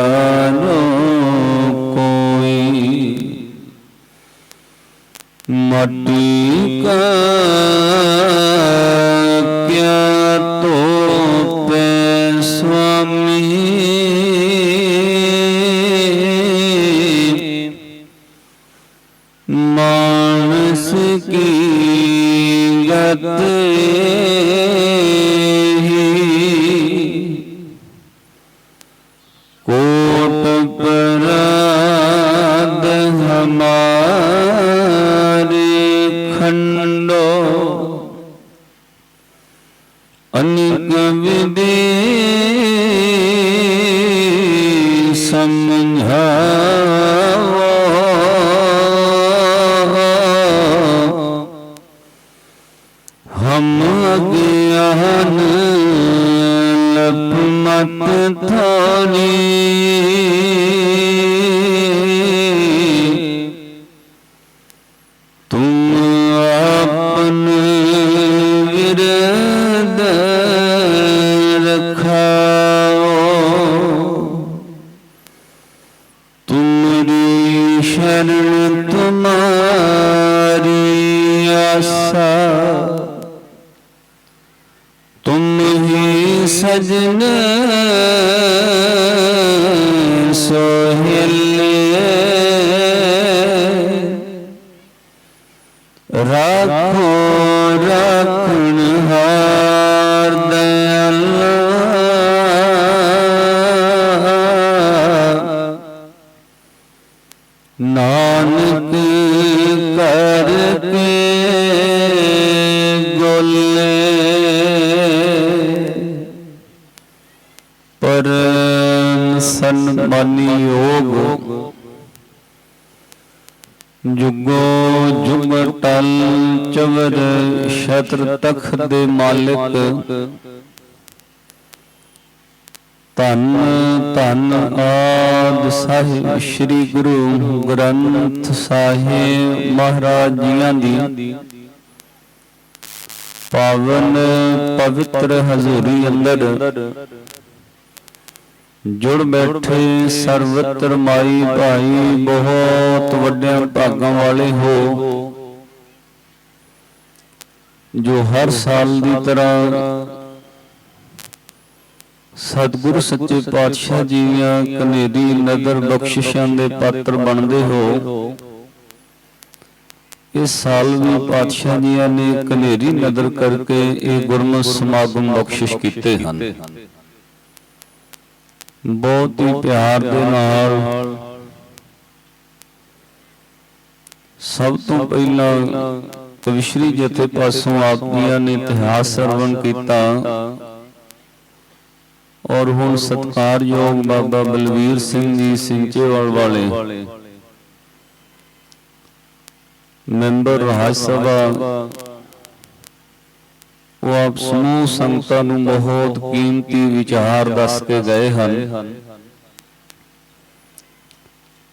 ਕੋਈ ਅਗਿਆਨ ਲਪ ਮਤ ਨਾਨਕ ਕਰਕੇ ਗੋਲੇ। ਪਰਮ ਸਨਮਾਨੀ ਯੋਗ ਜੁਗੋ ਜੁਗ ਟਲ ਚਵਰ ਛਤਰ ਤਖਤ ਦੇ ਮਾਲਿਕ। ਧੰਨ ਧੰਨ ਆਦ ਸਾਹਿਬ ਸ੍ਰੀ ਗੁਰੂ ਗ੍ਰੰਥ ਸਾਹਿਬ ਮਹਾਰਾਜ ਜੀਆਂ ਦੀ। ਪਾਵਨ ਪਵਿੱਤਰ ਹਜ਼ੂਰੀ ਅੰਦਰ ਜੁੜ ਬੈਠੇ ਸਰਵਤਰ ਮਾਈ ਭਾਈ ਬਹੁਤ ਵੱਡਿਆਂ ਭਾਗਾਂ ਵਾਲੇ ਹੋ, ਜੋ ਹਰ ਸਾਲ ਦੀ ਤਰ੍ਹਾਂ ਸਤਿਗੁਰੂ ਸੱਚੇ ਪਾਤਸ਼ਾਹ ਜੀ ਕਨੇਰੀ ਨਦਰ ਬਖਸ਼ਿਸ਼ਾਂ ਦੇ ਪਾਤਰ ਬਣਦੇ ਹੋ। ਇਸ ਸਾਲ ਵੀ ਪਾਤਸ਼ਾਹ ਜੀਆਂ ਨੇ ਕਨੇਰੀ ਨਦਰ ਕਰਕੇ ਇਹ ਗੁਰਮਤਿ ਸਮਾਗਮ ਬਖਸ਼ਿਸ਼ ਕੀਤੇ ਹਨ। ਬਹੁਤ ਹੀ ਪਿਆਰ ਦੇ ਨਾਲ ਸਭ ਤੋਂ ਪਹਿਲਾਂ ਕਵਿਸ਼ਰੀ ਜਥੇ ਪਾਸੋਂ ਆਪ ਜੀਆਂ ਨੇ ਇਤਿਹਾਸ ਸਰਵਣ ਕੀਤਾ। ਔਰ ਹੁਣ ਸਤਕਾਰਯੋਗ ਬਾਬਾ ਬਲਵੀਰ ਸਿੰਘ ਜੀ ਸਿੰਚੇਵਾਲ ਵਾਲੇ। ਮੈਂਬਰ ਰਾਜ ਸਭਾ। ਉਹ ਆਪ ਸਮੂਹ ਸੰਗਤਾਂ ਨੂੰ ਬਹੁਤ ਕੀਮਤੀ ਵਿਚਾਰ ਦੱਸ ਕੇ ਗਏ ਹਨ।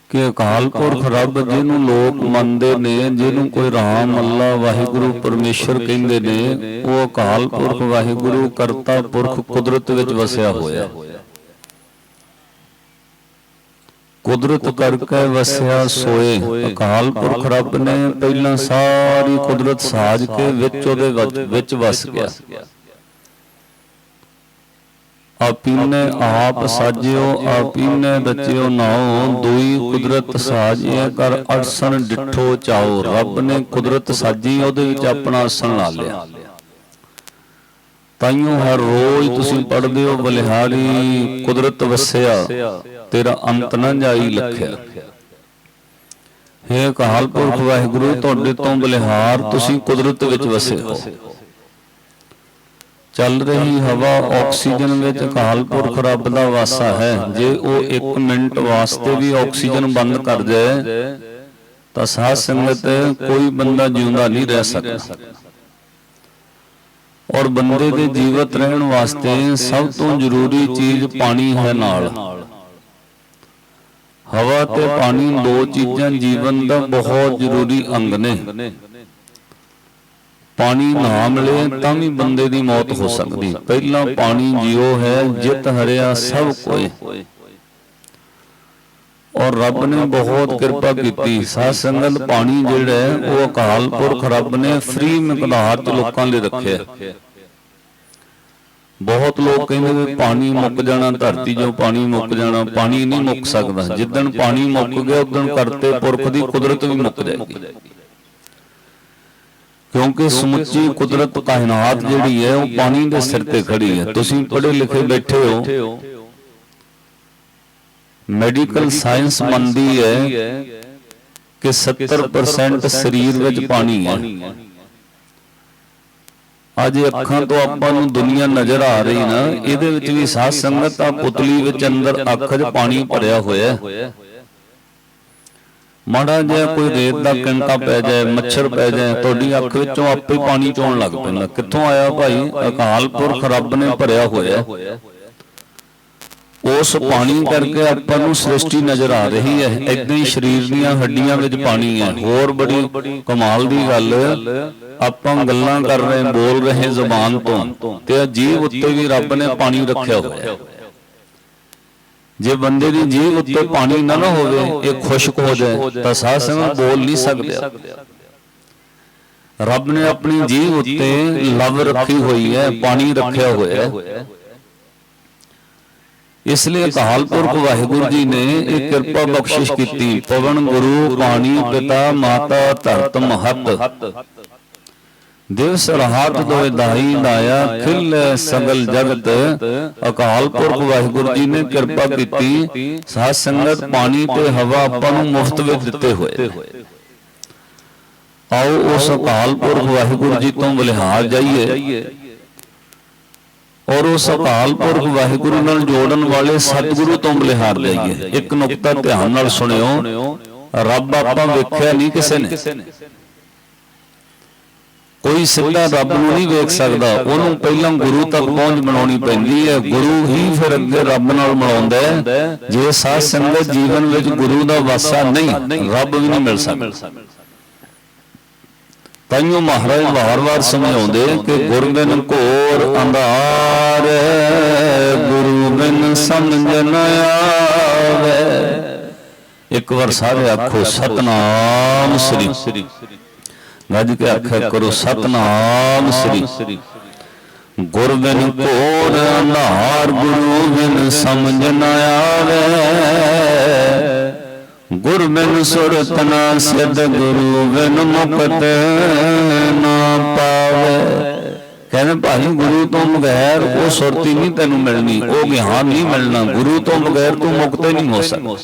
ਕਿ ਅਕਾਲ ਪੁਰਖ ਰੱਬ ਜਿਹਨੂੰ ਲੋਕ ਮੰਨਦੇ ਨੇ, ਜਿਹਨੂੰ ਕੋਈ ਰਾਮ, ਅੱਲਾ, ਵਾਹਿਗੁਰੂ, ਪਰਮੇਸ਼ਰ ਕਹਿੰਦੇ ਨੇ, ਉਹ ਅਕਾਲ ਪੁਰਖ, ਵਾਹਿਗੁਰੂ, ਕਰਤਾ ਪੁਰਖ ਕੁਦਰਤ ਵਿੱਚ ਵਸਿਆ ਹੋਇਆ। ਕੁਦਰਤ ਕਰਕੇ ਵਸਿਆ ਸੋਏ ਅਕਾਲ ਪੁਰਖ ਰੱਬ ਨੇ, ਪਹਿਲਾਂ ਸਾਰੀ ਕੁਦਰਤ ਸਾਜ ਕੇ ਵਿੱਚ ਉਹਦੇ ਵਿੱਚ- ਵਿੱਚ ਵਸ ਗਿਆ। ਆਪੀਨੇ ਆਪ ਸਾਜਿਓ ਆਪੀਨੇ ਰਚਿਓ ਨਾਉ ਦੁਈ ਕੁਦਰਤ ਸਾਜਿਆ ਕਰ ਅਰਸਨ ਡਿਠੋ ਚਾਓ ਰੱਬ ਨੇ ਕੁਦਰਤ ਸਾਜੀ, ਉਹਦੇ ਵਿੱਚ ਆਪਣਾ ਆਸਣ ਲਾ ਲਿਆ। ਤਾਈਓ ਹਰ ਰੋਜ਼ ਤੁਸੀਂ ਪੜਦੇ ਹੋ, ਬਲਿਹਾਰੀ, ਕੁਦਰਤ ਵਸਿਆ, ਤੇਰਾ ਅੰਤ ਨਾ ਜਾਈ ਲਖਿਆ। ਹੇ ਅਕਾਲ ਪੁਰਖ ਵਾਹਿਗੁਰੂ, ਤੁਹਾਡੇ ਤੋਂ ਬਲਿਹਾਰ ਤੁਸੀਂ ਕੁਦਰਤ ਵਿੱਚ ਵਸੇ ਹੋ। ਚੱਲ ਰਹੀ ਹਵਾ ਆਕਸੀਜਨ ਵਿੱਚ ਅਕਾਲ ਪੁਰਖ ਰੱਬ ਦਾ ਵਾਸਾ ਹੈ। ਜੇ ਉਹ 1 ਮਿੰਟ ਵਾਸਤੇ ਵੀ ਆਕਸੀਜਨ ਬੰਦ ਕਰ ਜਾਏ ਤਾਂ ਸਾਧ ਸੰਗਤ ਕੋਈ ਬੰਦਾ ਜਿਉਂਦਾ ਨਹੀਂ ਰਹਿ ਸਕਦਾ। ਔਰ ਬੰਦੇ ਦੇ ਜੀਵਤ ਰਹਿਣ ਵਾਸਤੇ ਸਭ ਤੋਂ ਜ਼ਰੂਰੀ ਚੀਜ਼ ਪਾਣੀ ਹੈ ਨਾਲ। ਹਵਾ ਤੇ ਪਾਣੀ ਦੋ ਚੀਜ਼ਾਂ ਜੀਵਨ ਦਾ ਬਹੁਤ ਜ਼ਰੂਰੀ ਅੰਗ ਨੇ। ਪਾਣੀ ਨਾ ਮਿਲੇ ਤਾਂ ਵੀ ਬੰਦੇ ਦੀ ਮੌਤ ਹੋ ਸਕਦੀ। ਪਹਿਲਾਂ ਪਾਣੀ ਜਿਉ ਹੈ ਜਿਤ ਹਰਿਆ ਸਭ ਕੋਏ ਔਰ ਰੱਬ ਨੇ ਬਹੁਤ ਕਿਰਪਾ ਕੀਤੀ। ਸਾਧ ਸੰਗਤ ਪਾਣੀ ਜਿਹੜਾ ਹੈ, ਉਹ ਅਕਾਲ ਪੁਰਖ ਰੱਬ ਨੇ ਫ੍ਰੀ ਮਿਕਦਾਰ ਚ ਲੋਕਾਂ ਲਈ ਰੱਖਿਆ। ਬਹੁਤ ਲੋਕ ਕਹਿੰਦੇ ਵੀ ਪਾਣੀ ਮੁੱਕ ਜਾਣਾ ਧਰਤੀ 'ਚੋਂ ਪਾਣੀ ਮੁੱਕ ਜਾਣਾ ਪਾਣੀ ਨਹੀਂ ਮੁੱਕ ਸਕਦਾ। ਜਿੱਦਣ ਪਾਣੀ ਮੁੱਕ ਗਿਆ ਉਦੋਂ ਕਰਤੇ ਪੁਰਖ ਦੀ ਕੁਦਰਤ ਵੀ ਮੁੱਕ ਜਾਏਗੀ। ਕਿਉਂਕਿ ਸਮੁੱਚੀ ਕੁਦਰਤ ਕਾਇਨਾਤ ਜਿਹੜੀ ਹੈ ਉਹ ਪਾਣੀ ਦੇ ਸਿਰ ਤੇ ਖੜੀ ਹੈ। ਤੁਸੀਂ ਪੜ੍ਹੇ ਲਿਖੇ ਬੈਠੇ ਹੋ। ਮੈਡੀਕਲ ਸਾਇੰਸ ਮੰਨਦੀ ਹੈ ਕਿ 70% ਸਰੀਰ ਵਿੱਚ ਪਾਣੀ ਹੈ। ਅੱਜ ਅੱਖਾਂ ਤੋਂ ਆਪਾਂ ਨੂੰ ਦੁਨੀਆ ਨਜ਼ਰ ਆ ਰਹੀ ਨਾ ਇਹਦੇ ਵਿੱਚ ਵੀ ਸਾਧ ਸੰਗਤ ਆ ਪੁਤਲੀ ਵਿੱਚ ਅੰਦਰ ਅੱਖ 'ਚ ਪਾਣੀ ਭਰਿਆ ਹੋਇਆ ਹੈ। ਮਾੜਾ ਜਿਹਾ ਕੋਈ ਰੇਤ ਦਾ ਕੰਟਾ ਪੈ ਜਾਏ ਮੱਛਰ ਪੈ ਜਾਏ ਤੁਹਾਡੀ ਅੱਖ ਵਿੱਚੋਂ ਆਪੇ ਪਾਣੀ ਚੋਣ ਲੱਗ ਪੈਂਦਾ। ਕਿੱਥੋਂ ਆਇਆ ਭਾਈ? ਅਕਾਲ ਪੁਰਖ ਰੱਬ ਨੇ ਭਰਿਆ ਹੋਇਆ। ਉਸ ਪਾਣੀ ਕਰਕੇ ਆਪਾਂ ਨੂੰ ਸ੍ਰਿਸ਼ਟੀ ਨਜ਼ਰ ਆ ਰਹੀ ਹੈ। ਇਦਾਂ ਹੀ ਸਰੀਰ ਦੀਆਂ ਹੱਡੀਆਂ ਵਿੱਚ ਪਾਣੀ ਹੈ। ਹੋਰ ਬੜੀ ਕਮਾਲ ਦੀ ਗੱਲ ਆਪਾਂ ਗੱਲਾਂ ਕਰ ਰਹੇ ਬੋਲ ਰਹੇ ਜ਼ੁਬਾਨ ਤੋਂ ਤੇ। ਜੀਵ ਉੱਤੇ ਵੀ ਰੱਬ ਨੇ ਪਾਣੀ ਰੱਖਿਆ ਹੋਇਆ। ਹੈ ਜੇ ਬੰਦੇ ਦੀ ਜੀਭ ਉੱਤੇ ਪਾਣੀ ਨਾ ਨਾ ਹੋਵੇ ਇਹ ਖੁਸ਼ਕ ਹੋ ਜਾਏ ਤਾਂ ਸਾਧ ਸੰਗਤ ਬੋਲ ਨਹੀਂ ਸਕਦੇ। ਰੱਬ ਨੇ ਆਪਣੀ ਜੀਭ ਉੱਤੇ ਲਵ ਰੱਖੀ ਹੋਈ ਹੈ ਪਾਣੀ ਰੱਖਿਆ ਹੋਇਆ ਹੈ। ਇਸ ਲਈ ਅਕਾਲ ਪੁਰਖ ਵਾਹਿਗੁਰੂ ਜੀ ਨੇ ਇਹ ਕਿਰਪਾ ਬਖਸ਼ਿਸ਼ ਕੀਤੀ। ਪਵਨ ਗੁਰੂ ਪਾਣੀ ਪਿਤਾ ਮਾਤਾ ਧਰਤ ਮਹਤ। ਦਿਵਸ ਰਹਾਤ ਦੋਇ ਦਾਈ ਲਾਇਆ, ਖਿਲ ਸਗਲ ਜਗਤ, ਅਕਾਲ ਪੁਰਖ ਵਾਹਿਗੁਰੂ ਜੀ ਨੇ ਕਿਰਪਾ ਕੀਤੀ, ਸਾਧ ਸੰਗਤ ਪਾਣੀ ਤੇ ਹਵਾ ਆਪਾਂ ਨੂੰ ਮੁਫਤ ਵਿੱਚ ਦਿੱਤੇ ਹੋਏ ਆਓ ਉਸ ਅਕਾਲ ਪੁਰਖ ਵਾਹਿਗੁਰੂ ਜੀ ਤੋਂ ਬਲਿਹਾਰ ਜਾਈਏ ਔਰ ਉਸ ਅਕਾਲ ਪੁਰਖ ਵਾਹਿਗੁਰੂ ਨਾਲ ਜੋੜਨ ਵਾਲੇ ਸਤਿਗੁਰੂ ਤੋਂ ਬਲਿਹਾਰ ਜਾਈਏ। ਇੱਕ ਨੁਕਤਾ ਧਿਆਨ ਨਾਲ ਸੁਣਿਓ, ਰੱਬ ਆਪਾਂ ਵੇਖਿਆ ਨਹੀਂ ਕਿਸੇ ਨੇ। ਕੋਈ ਸਿੱਧਾ ਰੱਬ ਨੂੰ ਨਹੀਂ ਵੇਖ ਸਕਦਾ। ਉਹਨੂੰ ਪਹਿਲਾਂ ਗੁਰੂ ਤੱਕ ਪਹੁੰਚ ਬਣਾਉਣੀ ਪੈਂਦੀ ਹੈ। ਗੁਰੂ ਹੀ ਫਿਰ ਅੱਗੇ ਰੱਬ ਨਾਲ ਮਿਲਾਉਂਦਾ ਹੈ। ਜੇ ਸਾਧ ਸੰਗਤ ਜੀਵਨ ਵਿੱਚ ਗੁਰੂ ਦਾ ਵਾਸਾ ਨਹੀਂ ਰੱਬ ਵੀ ਨਹੀਂ ਮਿਲ ਸਕਦਾ। ਤਾਈਓ ਮਹਾਰਾਜ ਵਾਰ-ਵਾਰ ਸਮਝਾਉਂਦੇ ਕਿ ਗੁਰਬਿਨ ਘੋਰ ਅੰਧਾਰ ਗੁਰੂ ਬਿਨ ਸਮਝ ਨ ਆਵੇ। ਇੱਕ ਵਾਰ ਸਾਰੇ ਆਖੋ ਸਤਨਾਮ ਸ੍ਰੀ ਗੱਜ ਕੇ ਆਖਿਆ ਕਰੋ ਸਤਨਾਮ ਸ੍ਰੀ ਗੁਰ ਬਿਨ ਕੋਰ ਅੰਧਾਰ ਗੁਰੂ ਬਿਨ ਸਮਝ ਨ ਆਵੇ। ਗੁਰ ਬਿਨ ਸੁਰਤ ਨਾ ਸਿਧ ਗੁਰੂ ਬਿਨ ਮੁਕਤ ਨਾ ਪਾਵੇ। ਕਹਿੰਦੇ ਭਾਈ ਗੁਰੂ ਤੋਂ ਬਗੈਰ ਉਹ ਸੁਰਤੀ ਨਹੀਂ ਤੈਨੂੰ ਮਿਲਣੀ ਉਹ ਗਿਆਨ ਨਹੀਂ ਮਿਲਣਾ। ਗੁਰੂ ਤੋਂ ਬਗੈਰ ਤੂੰ ਮੁਕਤ ਨਹੀਂ ਹੋ ਸਕਦਾ।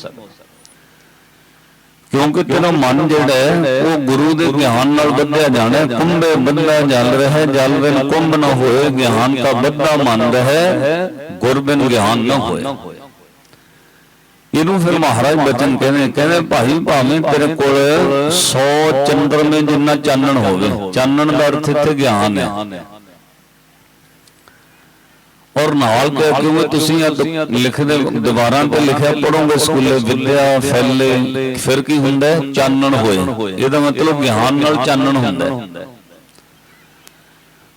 ਕਿਉਂਕਿ ਤੇਰਾ ਮਨ ਜਿਹੜਾ ਹੈ ਉਹ ਗੁਰੂ ਦੇ ਗਿਆਨ ਨਾਲ ਬੱਧਿਆ ਜਾਣਾ। ਕੁੰਭੇ ਬੱਧਾ ਜਲ ਰਹੇ ਜਲ ਬਿਨ ਕੁੰਭ ਨਾ ਹੋਏ ਗਿਆਨ ਦਾ ਬੱਧਾ ਮਨ ਰਹੇ ਗੁਰ ਬਿਨ ਗਿਆਨ ਨਾ ਹੋਏ। ਇਹਨੂੰ ਫਿਰ ਮਹਾਰਾਜ ਬਚਨ ਕਹਿੰਦੇ ਕਹਿੰਦੇ ਭਾਈ ਭਾਵੇਂ ਤੇਰੇ ਕੋਲ 100 ਚੰਦਰਮੇ ਜਿੰਨਾ ਚਾਨਣ ਹੋਵੇ ਚਾਨਣ ਦਾ ਅਰਥ ਇੱਥੇ ਗਿਆਨ ਹੈ। ਔਰ ਨਾਲ ਕਹਿ ਕਿਉਂ ਤੁਸੀਂ ਲਿਖਦੇ ਦੀਵਾਰਾਂ ਤੇ ਲਿਖਿਆ ਪੜੋਗੇ ਸਕੂਲੇ ਵਿਦਿਆ ਫੈਲੇ ਫਿਰ ਕੀ ਹੁੰਦਾ? ਚਾਨਣ ਹੋਏ। ਇਹਦਾ ਮਤਲਬ ਗਿਆਨ ਨਾਲ ਚਾਨਣ ਹੁੰਦਾ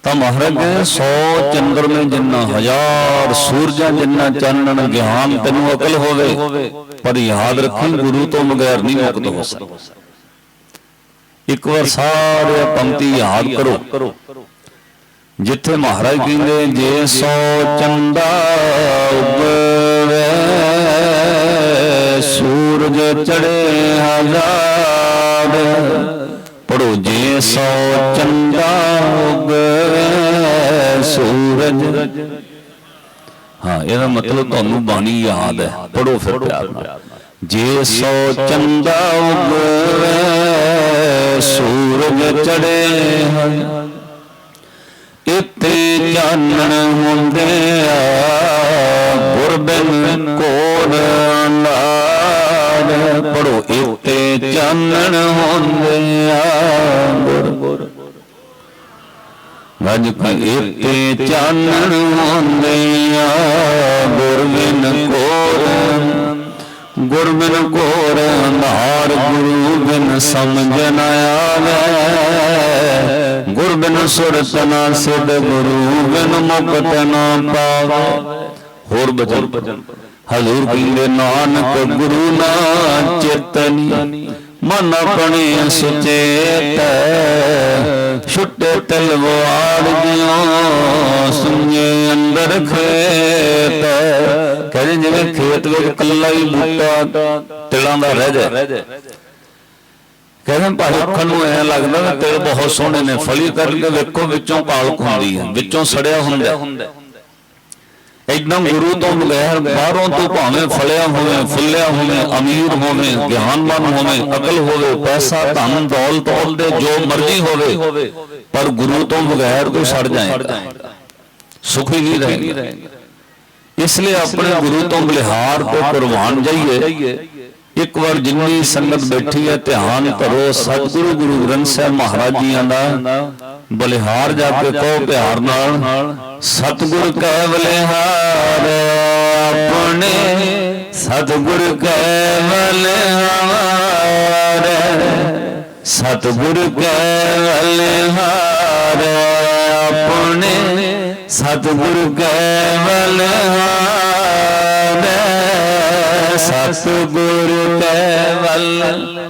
ਤਾਂ ਮਹਾਰਾਜ ਕਹਿੰਦੇ 100 ਚੰਦਰਮੇ ਜਿੰਨਾ ਹਜ਼ਾਰ ਸੂਰਜਾਂ ਜਿੰਨਾ ਚਾਨਣ ਗਿਆਨ ਤੈਨੂੰ ਅਕਲ ਹੋਵੇ। ਪਰ ਯਾਦ ਰੱਖੀ ਗੁਰੂ ਤੋਂ ਬਗੈਰ ਨਹੀਂ ਮੁਕਤ ਹੋ ਸਕਦਾ। ਇੱਕ ਵਾਰ ਸਾਰੇ ਪੰਕਤੀ ਯਾਦ ਕਰੋ। ਜਿੱਥੇ ਮਹਾਰਾਜ ਕਹਿੰਦੇ ਜੇ ਸੋ ਚੰਦਾ ਉਗਵੇ ਸੂਰਜ ਚੜੇ ਹਜ਼ਾਰ ਪੜੋ ਜੇ ਸੋ ਚੰਦਾ ਉਗਵੇ ਸੂਰਜ। ਹਾਂ, ਇਹਦਾ ਮਤਲਬ ਤੁਹਾਨੂੰ ਬਾਣੀ ਯਾਦ ਹੈ। ਪੜੋ ਫਿਰ ਪਿਆਰ ਨਾਲ। ਜੇ ਸੋ ਚੰਦਾ ਉਗਵੇ ਸੂਰਜ ਚੜੇ ਹਜ਼ਾਰ ਇਤੇ ਚਾਨਣ ਹੁੰਦੇ ਆ ਗੁਰਬਿਨ ਕੋਲ ਨਾਦ ਪੜੋ ਇਤੇ ਚਾਨਣ ਹੁੰਦੇ ਆ, ਗੁਰ ਗੱਜ ਇਤੇ ਚਾਨਣ ਹੁੰਦੇ ਆ ਗੁਰਬਿਨ ਕੋਲ। ਗੁਰਬਿਨ ਕੋਰ ਅੰਧਾਰ ਗੁਰੂ ਬਿਨ ਸਮਝ ਨ ਆਵੇ। ਗੁਰ ਬਿਨ ਸੁਰਤ ਨਾ ਸਿਧ ਗੁਰੂ, ਬਿਨ ਮੁਕਤ ਨਾ ਪਾਵੇ। ਹੋਰ ਬਚਨ ਹਜ਼ੂਰ ਕਹਿੰਦੇ, ਨਾਨਕ ਗੁਰੂ ਨਾ ਚੇਤਨੀ, ਮਨ ਆਪਣੇ ਸੁਚੇਤ ਛੁੱਟੇ ਤਲਵਾਰ ਜਿਉ ਸੁਣੇ ਅੰਦਰ ਖੇਤ ਕਹਿੰਦੇ ਜਿਵੇਂ ਖੇਤ ਵਿੱਚ ਕੱਲਾ ਹੀ ਬੂਟਾ, ਤਿਲਾਂ ਦਾ ਰਹਿ ਜਾਏ। ਕਹਿੰਦੇ ਭਾਈ ਨੂੰ ਐ ਲੱਗਦਾ ਵੀ ਤਿਲ ਬਹੁਤ ਸੋਹਣੇ ਨੇ, ਫਲੀ ਕਰਕੇ ਵੇਖੋ ਵਿੱਚੋਂ ਕਾਲਕ ਹੁੰਦੀ ਹੈ, ਵਿੱਚੋਂ ਸੜਿਆ ਹੁੰਦਾ ਇਦਾਂ ਗੁਰੂ ਤੋਂ ਬਗੈਰ ਬਾਹਰੋਂ ਤੋਂ ਭਾਵੇਂ ਫਲਿਆ ਹੋਵੇ, ਫੁੱਲਿਆ ਹੋਵੇ, ਅਮੀਰ ਹੋਵੇ, ਗਿਆਨਵਾਨ ਹੋਵੇ, ਅਕਲ ਹੋਵੇ, ਪੈਸਾ, ਧਨ, ਦੌਲਤ, ਉਹਦੇ ਜੋ ਮਰਜ਼ੀ ਹੋਵੇ, ਪਰ ਗੁਰੂ ਤੋਂ ਬਗੈਰ ਕੋਈ ਸੜ ਜਾਏਗਾ ਸੁਖੀ ਨਹੀਂ ਰਹੇਗਾ। ਇਸ ਲਈ ਆਪਣੇ ਗੁਰੂ ਤੋਂ ਬਲਿਹਾਰ ਤੇ ਕੁਰਬਾਨ ਜਾਈਏ। ਇੱਕ ਵਾਰ ਜਿੰਨੀ ਸੰਗਤ ਬੈਠੀ ਹੈ, ਧਿਆਨ ਕਰੋ ਸਤਿਗੁਰੂ ਗੁਰੂ ਗ੍ਰੰਥ ਸਾਹਿਬ ਮਹਾਰਾਜ ਜੀਆਂ ਦਾ ਬਲਿਹਾਰ ਜਾ ਕੇ ਕਹੋ ਪਿਆਰ ਨਾਲ, ਸਤਿਗੁਰ ਕੈ ਬਲਿਹਾਰ ਆਪਣੇ, ਸਤਿਗੁਰ ਕੈ ਬਲਿਹਾਰ, ਸਤਿਗੁਰ ਕੈ ਬਲਿਹਾਰ ਆਪਣੇ, ਸਤਿਗੁਰ ਕੈ ਬਲਿਹਾਰ। ਸਤਿਗੁਰ ਕੈਵਲ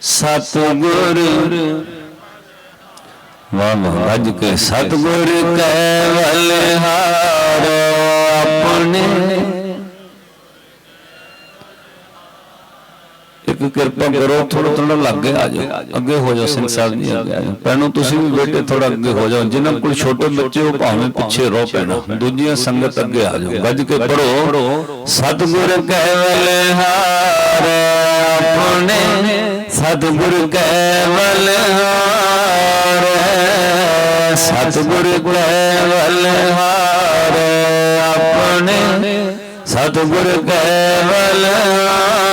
ਸਤਿਗੁਰ ਵਾਹ ਵਾਹ ਗੱਜ ਕੇ ਸਤਿਗੁਰ ਕੈਵਲ ਹਾਰੋ ਆਪਣੇ ਇੱਕ ਕਿਰਪਾ ਕਰੋ ਥੋੜਾ ਥੋੜਾ ਲੱਗੇ ਆ ਜਾਓ, ਅੱਗੇ ਹੋ ਜਾਓ ਸਿੰਘ ਸਾਹਿਬ ਜੀ ਅੱਗੇ ਆ ਜਾਓ। ਪੈਣੋ ਤੁਸੀਂ ਵੀ ਬੇਟੇ ਥੋੜਾ ਅੱਗੇ ਹੋ ਜਾਓ, ਜਿਨ੍ਹਾਂ ਕੋਲ ਛੋਟੇ ਬੱਚੇ ਉਹ ਭਾਵੇਂ ਪਿੱਛੇ ਰੋ ਪੈਣਾ ਦੂਜੀਆਂ ਸੰਗਤ ਅੱਗੇ ਆ ਜਾਓ। ਗੱਜ ਕੇ ਪੜੋ ਸਤਿਗੁਰ ਕੈਵਲ ਹਾਰ, ਆਪਣੇ ਸਤਿਗੁਰ ਕੈਵਲ ਹਾਰ, ਸਤਿਗੁਰ ਕੈਵਲ ਹਾਰ, ਆਪਣੇ ਸਤਿਗੁਰ ਕੈਵਲ ਹਾਰ।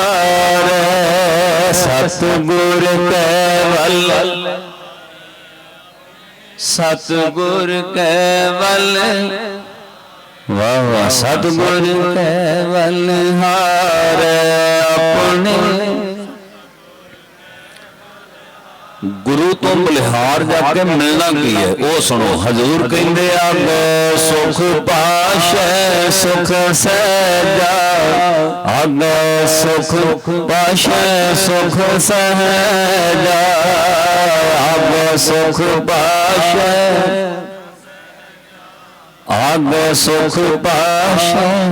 ਸਤਿਗੁਰ ਕੈਵਲ ਸਤਿਗੁਰ ਕੈਵਲ। ਵਾਹ ਵਾਹ ਸਤਿਗੁਰ ਕੈਵਲ ਹਾਰ ਆਪਣੇ ਗੁਰੂ ਤੋਂ ਬਲਿਹਾਰ ਜਾ ਕੇ ਮਿਲਣਾ ਕੀ ਹੈ? ਉਹ ਸੁਣੋ ਹਜ਼ੂਰ ਕਹਿੰਦੇ ਆਗੇ ਸੁਖ ਪਾਸ਼ੈ ਸੁਖ ਸਹਿਜਾ। ਆਗੇ ਸੁਖ ਪਾਸ਼ੈ ਸੁਖ ਸਹਿਜਾ। ਆਗੇ ਸੁਖ ਪਾਸ਼ੈ। ਆਗੇ ਸੁਖ ਪਾਸ਼ੈ।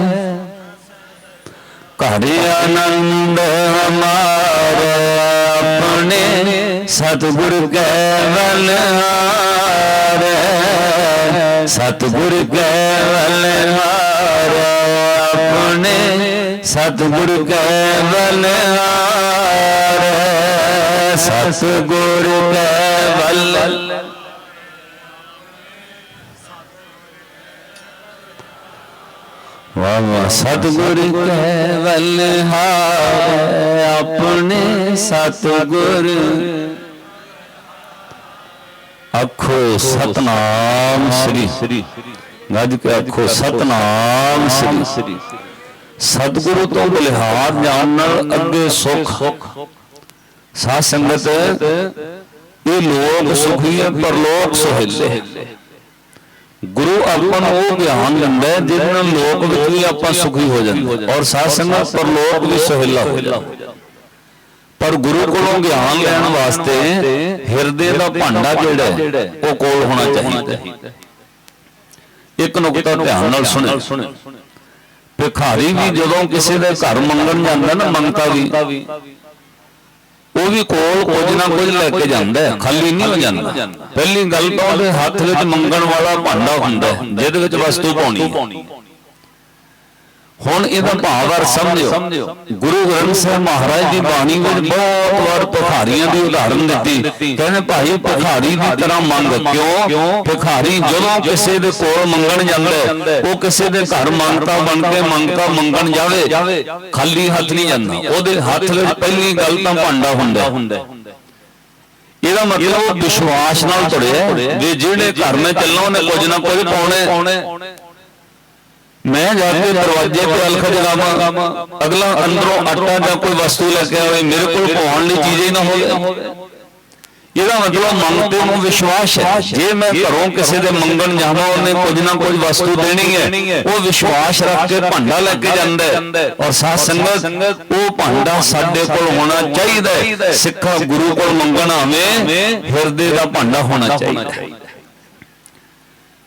ਘਰ ਆਨੰਦ ਹਮਾਰੇ ਆਪਣੇ ਸਤਿਗੁਰ ਕੈਵਲ ਹਾਰੇ ਸਤਿਗੁਰ ਕੈਵਲ ਹਾਰੇ ਆਪਣੇ ਸਤਿਗੁਰ ਕੈਵਲ ਹਾਰੇ ਸਤਿਗੁਰ ਕੈਵਲ ਵਾਹ ਵਾਹ ਸਤਿਗੁਰ ਕੈਵਲ ਆਪਣੇ ਸਤਿਗੁਰ। ਆਖੋ ਸਤਨਾਮ ਸ੍ਰੀ। ਗੱਜ ਕੇ ਆਖੋ ਸਤਨਾਮ ਸ੍ਰੀ। ਸਤਿਗੁਰੂ ਤੋਂ ਬਲਿਹਾਰ ਜਾਣ ਨਾਲ ਅੱਗੇ ਸੁਖ। ਸਾਧ ਸੰਗਤ, ਇਹ ਲੋਕ ਸੁਖੀ ਹੈ ਪਰ ਲੋਕ ਸੁਹੇਲੇ। ਗੁਰੂ ਆਪਾਂ ਨੂੰ ਉਹ ਗਿਆਨ ਦਿੰਦਾ ਜਿਹਦੇ ਨਾਲ ਲੋਕ ਵਿੱਚ ਵੀ ਆਪਾਂ ਸੁਖੀ ਹੋ ਜਾਂਦੇ ਔਰ ਸਾਧ ਸੰਗਤ ਪਰਲੋਕ ਵੀ ਸੁਹੇਲਾ ਹੋ ਜਾਂਦਾ। ਪਰ ਗੁਰੂ ਕੋਲੋਂ ਗਿਆਨ ਲੈਣ ਵਾਸਤੇ ਹਿਰਦੇ ਦਾ ਭਾਂਡਾ ਜਿਹੜਾ ਉਹ ਕੋਲ ਹੋਣਾ ਚਾਹੀਦਾ। ਇੱਕ ਨੁਕਤਾ ਧਿਆਨ ਨਾਲ ਸੁਣੋ ਭਿਖਾਰੀ ਵੀ ਜਦੋਂ ਕਿਸੇ ਦੇ ਘਰ ਮੰਗਣ ਜਾਂਦਾ ਨਾ ਮੰਗਤਾ ਵੀ। ਉਹ ਵੀ ਕੋਲ ਕੁਝ ਨਾ ਕੁਝ ਲੈ ਕੇ ਜਾਂਦਾ ਖਾਲੀ ਨਹੀਂ ਹੋ ਜਾਂਦਾ। ਪਹਿਲੀ ਗੱਲ ਤਾਂ ਉਹਦੇ ਹੱਥ ਵਿੱਚ ਮੰਗਣ ਵਾਲਾ ਭਾਂਡਾ ਹੁੰਦਾ ਜਿਹਦੇ ਵਿੱਚ ਵਸਤੂ ਪਾਉਣੀ ਹੈ। ਹੁਣ ਇਹਦਾ ਭਾਵ ਅਰ ਸਮਝਿਓ। ਗੁਰੂ ਗ੍ਰੰਥ ਸਾਹਿਬ ਮਹਾਰਾਜ ਦੀ ਬਾਣੀ ਵਿੱਚ ਬਹੁਤ ਵਾਰ ਭਿਖਾਰੀਆਂ ਦੀ ਉਦਾਹਰਨ ਦਿੱਤੀ। ਕਹਿੰਦੇ ਭਾਈ ਭਿਖਾਰੀ ਦੀ ਤਰ੍ਹਾਂ ਮੰਗ ਕਿਉਂ? ਭਿਖਾਰੀ ਜਦੋਂ ਕਿਸੇ ਦੇ ਕੋਲ ਮੰਗਣ ਜਾਂਦਾ ਉਹ ਕਿਸੇ ਦੇ ਘਰ ਮੰਗਤਾ ਬਣ ਕੇ ਮੰਗਤਾ ਮੰਗਣ ਜਾਵੇ ਖਾਲੀ ਹੱਥ ਨਹੀਂ ਜਾਂਦਾ। ਉਹਦੇ ਹੱਥ ਵਿੱਚ ਪਹਿਲੀ ਗੱਲ ਤਾਂ ਭਾਂਡਾ ਹੁੰਦਾ। ਇਹਦਾ ਮਤਲਬ ਉਹ ਵਿਸ਼ਵਾਸ ਨਾਲ ਤੁਰਿਆ। ਵੀ ਜਿਹੜੇ ਘਰ ਮੈਂ ਚੱਲਾਂ ਉਹਨੇ ਕੁਝ ਨਾ ਕੁਝ ਪਾਉਣਾ। ਮੈਂ ਜਾ ਕੇ ਦਰਵਾਜ਼ੇ ਤੇ ਅਲਖ ਜਗਾਵਾਂ। ਅਗਲਾ ਅੰਦਰੋਂ ਆਟਾ ਜਾਂ ਕੋਈ ਵਸਤੂ ਲੈ ਕੇ ਆਵੇ ਮੇਰੇ ਕੋਲ ਪਾਉਣ ਲਈ ਚੀਜ਼ ਹੀ ਨਾ ਹੋਵੇ। ਇਹਦਾ ਮਤਲਬ ਮੰਗਤੇ ਨੂੰ ਵਿਸ਼ਵਾਸ ਹੈ। ਜੇ ਮੈਂ ਘਰੋਂ ਕਿਸੇ ਦੇ ਮੰਗਣ ਜਾਵਾਂ ਉਹਨੇ ਕੁਝ ਨਾ ਕੁਝ ਵਸਤੂ ਦੇਣੀ ਹੈ। ਉਹ ਵਿਸ਼ਵਾਸ ਰੱਖ ਕੇ ਭਾਂਡਾ ਲੈ ਕੇ ਜਾਂਦਾ ਹੈ। ਔਰ ਸਾਧ ਸੰਗਤ ਉਹ ਭਾਂਡਾ ਸਾਡੇ ਕੋਲ ਹੋਣਾ ਚਾਹੀਦਾ ਹੈ। ਸਿੱਖਾ ਗੁਰੂ ਕੋਲ ਮੰਗਣ ਆਵੇ ਹਿਰਦੇ ਦਾ ਭਾਂਡਾ ਹੋਣਾ ਚਾਹੀਦਾ ਹੈ।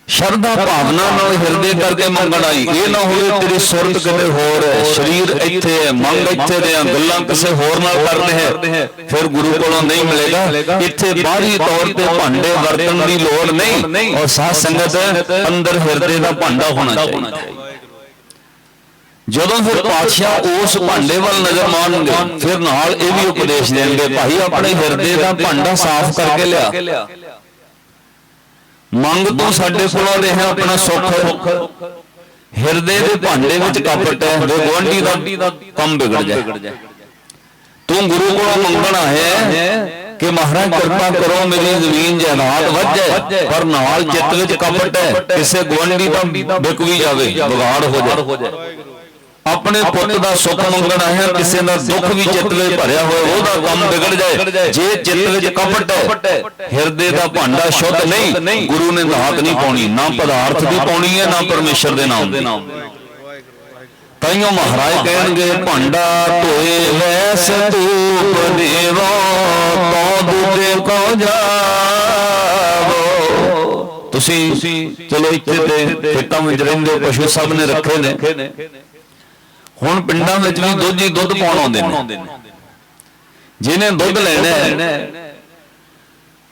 ਸ਼ਰਧਾ ਭਾਵਨਾ ਨਾਲ ਹਿਰਦੇ ਕਰਕੇ ਮੰਗਣ ਆਈ। ਇਹ ਨਾ ਹੋਵੇ ਤੇਰੀ ਸੁਰਤ ਕਿਤੇ ਹੋਰ ਹੈ। ਸਰੀਰ ਇੱਥੇ ਹੈ। ਮੰਗ ਇੱਥੇ ਦੇ ਗੱਲਾਂ ਕਿਸੇ ਹੋਰ ਨਾਲ ਕਰਦੇ ਹੈ। ਫਿਰ ਗੁਰੂ ਕੋਲੋਂ ਨਹੀਂ ਮਿਲੇਗਾ। ਇੱਥੇ ਬਾਹਰੀ ਤੌਰ ਤੇ ਭਾਂਡੇ ਵਰਤਣ ਦੀ ਲੋੜ ਨਹੀਂ। ਔਰ ਸਾਧ ਸੰਗਤ ਅੰਦਰ ਹਿਰਦੇ ਦਾ ਭਾਂਡਾ ਹੋਣਾ ਚਾਹੀਦਾ। ਜਦੋਂ ਫਿਰ ਪਾਤਸ਼ਾਹ ਉਸ ਭਾਂਡੇ ਵੱਲ ਨਜ਼ਰ ਮਾਰਨਗੇ ਫਿਰ ਨਾਲ ਇਹ ਵੀ ਉਪਦੇਸ਼ ਦੇਣਗੇ ਭਾਈ ਆਪਣੇ ਹਿਰਦੇ ਦਾ ਭਾਂਡਾ ਸਾਫ਼ ਕਰਕੇ ਲਿਆ। ਮੰਗ ਤੋਂ ਸਾਡੇ ਕੋਲੋਂ ਰਿਹਾ ਆਪਣਾ ਸੁੱਖ। ਹਿਰਦੇ ਦੇ ਭਾਂਡੇ ਵਿੱਚ ਕਪਟ ਹੈ ਜੋ ਗੁਆਂਢੀ ਦਾ ਕੰਮ ਵਿਗੜ ਜਾਏ। ਤੂੰ ਗੁਰੂ ਕੋਲੋਂ ਮੰਗਣਾ ਹੈ ਕਿ ਮਹਾਰਾਜ ਕਿਰਪਾ ਕਰੋ ਮੇਰੀ ਜ਼ਮੀਨ ਜਾਇਦਾਦ ਵੱਧ ਜਾਏ ਪਰ ਨਾਲ ਚਿੱਤ ਵਿੱਚ ਕਪਟ ਹੈ ਕਿਸੇ ਗੁਆਂਢੀ ਦਾ ਵਿਕ ਵੀ ਜਾਵੇ ਵਿਗਾੜ ਹੋ ਜਾਏ। ਆਪਣੇ ਪੁੱਤ ਦਾ ਸੁੱਖ ਮੰਗਣਾ ਹੈ ਕਿਸੇ ਦਾ ਦੁੱਖ ਵੀ ਚਿੱਤ ਵਿੱਚ ਭਰਿਆ ਹੋਇਆ ਉਹਦਾ ਕੰਮ ਵਿਗੜ ਜਾਏ ਜੇ ਚਿੱਤ ਵਿੱਚ ਕਪਟ ਹੈ ਹਿਰਦੇ ਦਾ ਭਾਂਡਾ ਸ਼ੁੱਧ ਨਹੀਂ ਗੁਰੂ ਨੇ ਦਾਤ ਨਹੀਂ ਪਾਉਣੀ ਨਾ ਪਦਾਰਥ ਦੀ ਪਾਉਣੀ ਹੈ ਨਾ ਪਰਮੇਸ਼ਰ ਦੇ ਨਾਮ ਦੀ। ਤਾਈਓ ਮਹਾਰਾਜ ਕਹਿਣਗੇ ਭਾਂਡਾ ਧੋਏ ਵੈਸ ਧੂਪ ਦੇਵੋ ਤੋ ਦੂਜੇ ਕੋ ਜਾਵੋ। ਤੁਸੀਂ ਚਲੋ ਇੱਥੇ ਤੇ ਖੇਤਾਂ ਵਿੱਚ ਰਹਿੰਦੇ ਪਸ਼ੂ ਸਭ ਨੇ ਰੱਖੇ ਨੇ। ਹੁਣ ਪਿੰਡਾਂ ਵਿੱਚ ਵੀ ਦੁੱਧ ਹੀ ਦੁੱਧ ਪਾਉਣ ਆਉਂਦੇ ਨੇ। ਜਿਹਨੇ ਦੁੱਧ ਲੈਣਾ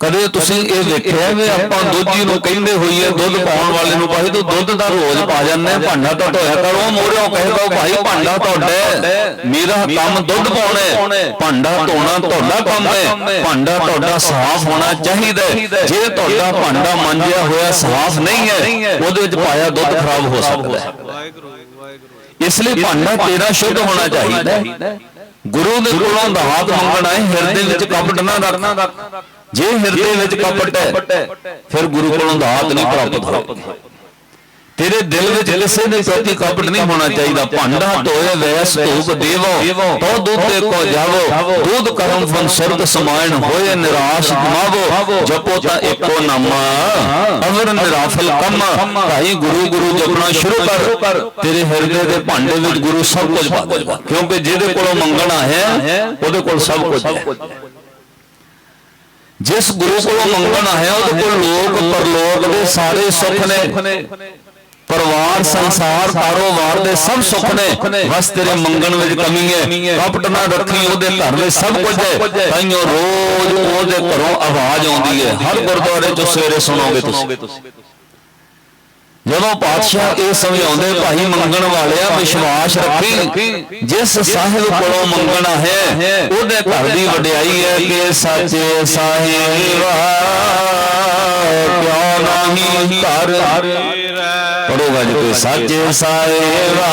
ਕਦੇ ਤੁਸੀਂ ਇਹ ਵੇਖਿਆ ਵੀ ਆਪਾਂ ਦੁੱਧੀ ਨੂੰ ਕਹਿੰਦੇ ਹੋਈਏ ਦੁੱਧ ਪਾਉਣ ਵਾਲੇ ਨੂੰ, ਭਾਈ ਤੂੰ ਦੁੱਧ ਦਾ ਰੋਜ਼ ਪਾ ਜਾਂਦਾ ਭਾਂਡਾ ਤਾਂ ਧੋਇਆ ਕਰ, ਉਹ ਮੋਰਿਓ ਕਹੇਗਾ ਭਾਈ ਭਾਂਡਾ ਤੁਹਾਡਾ ਮੇਰਾ ਕੰਮ ਦੁੱਧ ਪਾਉਣਾ ਭਾਂਡਾ ਧੋਣਾ ਤੁਹਾਡਾ ਕੰਮ ਹੈ, ਭਾਂਡਾ ਤੁਹਾਡਾ ਸਾਫ਼ ਹੋਣਾ ਚਾਹੀਦਾ ਜੇ ਤੁਹਾਡਾ ਭਾਂਡਾ ਮੰਜਿਆ ਹੋਇਆ ਸਾਫ਼ ਨਹੀਂ ਹੈ, ਉਹਦੇ ਵਿੱਚ ਪਾਇਆ ਦੁੱਧ ਖਰਾਬ ਹੋ ਸਕਦਾ ਹੈ। ਇਸ ਲਈ ਭਾਂਡਾ ਤੇਰਾ ਸ਼ੁੱਧ ਹੋਣਾ ਚਾਹੀਦਾ। ਗੁਰੂ ਦੇ ਕੋਲੋਂ ਦਾਤ ਮੰਗਣਾ ਹੈ ਹਿਰਦੇ ਵਿੱਚ ਕਪਟ ਨਾ ਰੱਖਣਾ ਜੇ ਹਿਰਦੇ ਵਿੱਚ ਕਪਟ ਹੈ ਫਿਰ ਗੁਰੂ ਕੋਲੋਂ ਦਾਤ ਨਹੀਂ ਪ੍ਰਾਪਤ ਹੋਏ। ਤੇਰੇ ਦਿਲ ਵਿੱਚ ਕਿਸੇ ਦੇ ਪ੍ਰਤੀ ਕਪਟ ਨਹੀਂ ਹੋਣਾ ਚਾਹੀਦਾ। ਭਾਂਡਾ ਧੋਏ ਵੈਸ ਧੂਪ ਦੇਵੋ। ਤੋ ਦੂਤੇ ਕੋ ਜਾਵੋ। ਦੂਧ ਕਰਮ ਫਨ ਸੁਰਤ ਸਮਾਇਣ ਹੋਏ ਨਿਰਾਸ਼ ਜਮਾਵੋ ਜਪੋ ਤਾਂ ਇੱਕੋ ਨਾਮਾ। ਅਵਰ ਨਿਰਾਫਲ ਕੰਮ। ਭਾਈ ਗੁਰੂ ਗੁਰੂ ਜਪਣਾ ਸ਼ੁਰੂ ਕਰ। ਤੇਰੇ ਹਿਰਦੇ ਦੇ ਭਾਂਡੇ ਵਿੱਚ ਗੁਰੂ ਸਭ ਕੁਝ ਪਾ ਦੇਗਾ ਕਿਉਂਕਿ ਜਿਹਦੇ ਕੋਲੋਂ ਮੰਗਣਾ ਹੈ ਉਹਦੇ ਕੋਲ ਸਭ ਕੁਝ ਹੈ। ਜਿਸ ਗੁਰੂ ਕੋਲੋਂ ਮੰਗਣਾ ਹੈ ਉਹਦੇ ਕੋਲ ਲੋਕ ਪਰਲੋਕ ਦੇ ਸਾਰੇ ਸੁੱਖ ਨੇ। ਪਰਿਵਾਰ, ਸੰਸਾਰ, ਕਾਰੋਬਾਰ ਦੇ ਸਭ ਸੁੱਖ ਨੇ। ਬਸ ਤੇਰੇ ਮੰਗਣ ਵਿੱਚ ਕਮੀ ਹੈ। ਕਪਟ ਨਾ ਰੱਖੀ, ਉਹਦੇ ਘਰ ਵਿੱਚ ਸਭ ਕੁਝ ਹੈ। ਤਾਈਓ ਰੋਜ਼ ਉਹਦੇ ਘਰੋਂ ਆਵਾਜ਼ ਆਉਂਦੀ ਹੈ। ਹਰ ਗੁਰਦੁਆਰੇ 'ਚ ਸਵੇਰੇ ਸੁਣੋਗੇ ਤੁਸੀਂ। ਜਦੋਂ ਪਾਤਸ਼ਾਹ ਇਹ ਸਮਝਾਉਂਦੇ, ਭਾਈ ਮੰਗਣ ਵਾਲਿਆ, ਵਿਸ਼ਵਾਸ ਰੱਖੀ। ਜਿਸ ਸਾਹਿਬ ਕੋਲੋਂ ਮੰਗਣਾ ਹੈ, ਉਹਦੇ ਘਰ ਦੀ ਵਡਿਆਈ ਹੈ ਕਿ ਸੱਚੇ ਸਾਹਿਬਾ ਕਿਉਂ ਨਹੀਂ ਘਰ। ਪੜੋ ਗੱਜ ਤੇ ਸੱਚੇ ਸਾਹਿਬਾ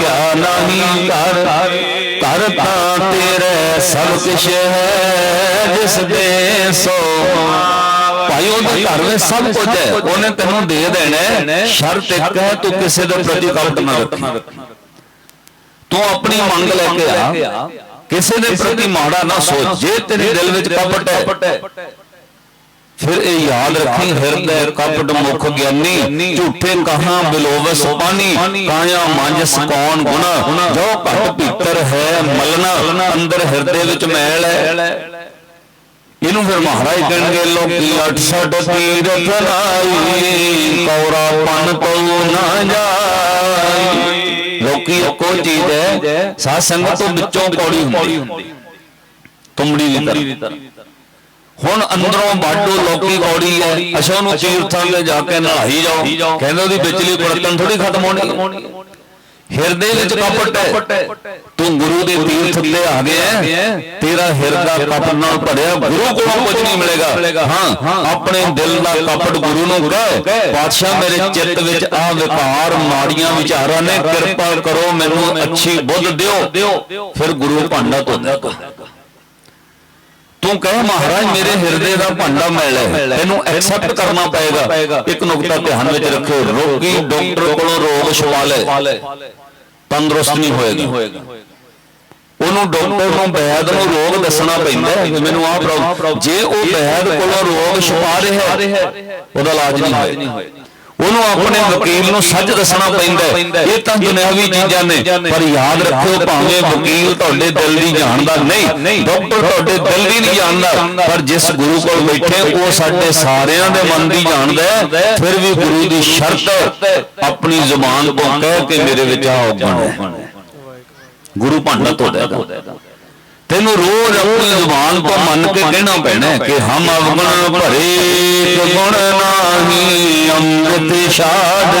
ਕਿਆ ਨਹੀਂ ਘਰ। ਘਰ ਤਾਂ ਤੇਰੇ ਸਭ ਕੁਛ ਹੈ, ਜਿਸ ਦੇ ਸੋ ਭਾਈ ਉਹਦੇ ਘਰ ਵਿੱਚ ਸਭ ਕੁਝ ਹੈ। ਉਹਨੇ ਤੈਨੂੰ ਦੇ ਦੇਣਾ। ਸ਼ਰਤ ਇੱਕ ਹੈ ਤੂੰ ਕਿਸੇ ਦੇ ਪ੍ਰਤੀ ਕਪਟ ਨਾ ਰੱਖੀ। ਤੂੰ ਆਪਣੀ ਮੰਗ ਲੈ ਕੇ ਆ। ਕਿਸੇ ਦੇ ਪ੍ਰਤੀ ਮਾੜਾ ਨਾ ਸੋਚ। ਜੇ ਤੇਰੇ ਦਿਲ ਵਿੱਚ ਕਪਟ ਹੈ ਫਿਰ ਇਹ ਯਾਦ ਰੱਖੀ ਹਿਰਦੇ ਕਪਟ ਮੁਖ ਗਿਆਨੀ। ਝੂਠੇ ਕਹਾਂ ਬਿਲੋਵਸ ਪਾਣੀ ਕਾਇਆ ਮੰਜ ਸਕੌਣ ਗੁਣਾ। ਜੋ ਘਟ ਭੀਤਰ ਹੈ ਮਲਨਾ ਅੰਦਰ ਹਿਰਦੇ ਵਿੱਚ ਮੈਲ ਹੈ। ਇਹਨੂੰ ਫਿਰ ਮਹਾਰਾਜ ਕਹਿਣਗੇ ਲੋਕੀ 68 ਤੀਰਥ ਲਾਈ ਕੌਰਾ ਪਨ ਤਉ ਨਾ ਜਾਈ। ਲੋਕੀ ਇੱਕੋ ਚੀਜ਼ ਹੈ, ਸਾਧ ਸੰਗਤ ਤੋਂ ਵਿੱਚੋਂ ਕੌੜੀ ਹੁੰਦੀ ਤੁੰਬੜੀ ਦੀ ਤਰ੍ਹਾਂ। ਹੁਣ ਅੰਦਰੋਂ ਬਾਡੋ ਲੋਕੀ ਕੌੜੀ ਹੈ, ਅਸ਼ਾ ਉਹਨੂੰ ਤੀਰਥਾਂ ਤੇ ਜਾ ਕੇ ਨਹਾਈ ਜਾਓ। ਕਹਿੰਦੇ ਉਹਦੀ ਵਿਚਲੀ ਬਰਤਨ ਥੋੜੀ ਖਤਮ ਹੋਣੀ ਹਿਰਦੇ ਵਿੱਚ ਕਪਟ ਹੈ। ਤੂੰ ਗੁਰੂ ਦੇ ਤੀਰਥ ਤੇ ਆ ਗਿਆ। ਤੇਰਾ ਹਿਰਦਾ ਕਪਟ ਨਾਲ ਭਰਿਆ। ਗੁਰੂ ਕੋਲੋਂ ਕੁਝ ਨਹੀਂ ਮਿਲੇਗਾ। ਹਾਂ ਆਪਣੇ ਦਿਲ ਦਾ ਕਪਟ ਗੁਰੂ ਨੂੰ ਕਹੇ। ਪਾਤਸ਼ਾਹ ਮੇਰੇ ਚਿੱਤ ਵਿੱਚ ਆ ਵਿਕਾਰ ਮਾੜੀਆਂ ਵਿਚਾਰਾਂ ਨੇ। ਕਿਰਪਾ ਕਰੋ ਮੈਨੂੰ ਅੱਛੀ ਬੁੱਧ ਦਿਓ। ਫਿਰ ਗੁਰੂ ਭਾਂਡਾ ਧੋਦਾ। ਤੂੰ ਕਹੇ ਮਹਾਰਾਜ ਮੇਰੇ ਹਿਰਦੇ ਦਾ ਭਾਂਡਾ ਮਿਲ ਹੈ ਤੈਨੂੰ ਐਕਸੈਪਟ ਕਰਨਾ ਪਏਗਾ। ਇੱਕ ਨੁਕਤਾ ਧਿਆਨ ਵਿੱਚ ਰੱਖਿਓ। ਰੋਗੀ ਡਾਕਟਰ ਕੋਲੋਂ ਰੋਗ ਛੁਪਾ ਲੈ ਤੰਦਰੁਸਤ ਨਹੀਂ ਹੋਏਗਾ। ਉਹਨੂੰ ਡਾਕਟਰ ਨੂੰ ਵੈਦ ਨੂੰ ਰੋਗ ਦੱਸਣਾ ਪੈਂਦਾ ਮੈਨੂੰ ਆਹ ਪ੍ਰੋਬਲਮ ਜੇ ਉਹ ਵੈਦ ਕੋਲੋਂ ਰੋਗ ਛੁਪਾ ਰਿਹਾ ਉਹਦਾ ਇਲਾਜ ਨਹੀਂ ਹੋਇਆ ਉਹਨੂੰ ਆਪਣੇ ਵਕੀਲ ਨੂੰ ਸੱਚ ਦੱਸਣਾ ਪੈਂਦਾ। ਇਹ ਤਾਂ ਦੁਨਿਆਵੀ ਚੀਜ਼ਾਂ ਨੇ ਪਰ ਯਾਦ ਰੱਖਿਓ ਭਾਵੇਂ ਵਕੀਲ ਤੁਹਾਡੇ ਦਿਲ ਦੀ ਜਾਣਦਾ ਨਹੀਂ ਡਾਕਟਰ ਤੁਹਾਡੇ ਦਿਲ ਦੀ ਨਹੀਂ ਜਾਣਦਾ ਪਰ ਜਿਸ ਗੁਰੂ ਕੋਲ ਬੈਠੇ ਉਹ ਸਾਡੇ ਸਾਰਿਆਂ ਦੇ ਮਨ ਦੀ ਜਾਣਦਾ। ਫਿਰ ਵੀ ਗੁਰੂ ਦੀ ਸ਼ਰਤ ਆਪਣੀ ਜ਼ੁਬਾਨ ਤੋਂ ਕਹਿ ਕੇ ਮੇਰੇ ਵਿੱਚ ਆ ਔਗਣ ਹੈ। ਗੁਰੂ ਭਾਂਡਾ ਧੋਦਾ ਤੈਨੂੰ ਰੋਜ਼ ਆਪਣੀ ਜ਼ੁਬਾਨ ਤੋਂ ਮੰਨ ਕੇ ਕਹਿਣਾ ਪੈਣਾ ਕਿ ਹਮ ਅਵਗਣ ਭਰੇ ਗੁਣ ਨਾਹੀ ਅੰਮ੍ਰਿਤ ਛਾੜ।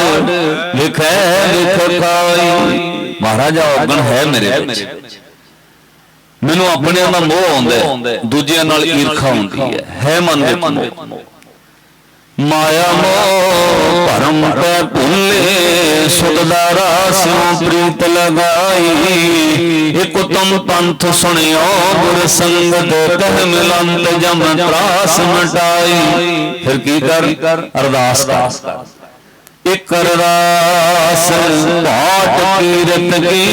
ਲਿਖੈ ਲਿਖ ਕਾਈ ਮਹਾਰਾਜਾ ਔਗਣ ਹੈ ਮੇਰੇ ਵਿੱਚ। ਮੈਨੂੰ ਆਪਣਿਆਂ ਦਾ ਮੋਹ ਆਉਂਦਾ ਦੂਜਿਆਂ ਨਾਲ ਈਰਖਾ ਹੁੰਦੀ ਹੈ। ਹੈ। ਮਨ ਵਿੱਚ ਮਾਇਆ ਮੋਹ ਭਰਮ ਪੈ ਭੁੱਲੇ ਸੁਤਦਾਰਾ ਸਿਉ ਪ੍ਰੀਤ ਲਗਾਈ। ਇਕ ਤੁਮ ਪੰਥ ਸੁਣਿਓ, ਗੁਰ ਸੰਗਤ ਕਹਿ ਮਿਲੰਤ ਜਮ ਤਰਾਸ ਮਟਾਈ। ਫਿਰ ਕੀ ਕਰ? ਅਰਦਾਸ ਕਰ। ਇਕ ਅਰਦਾਸ ਪਾਟ ਕੀਰਤ ਕੀ?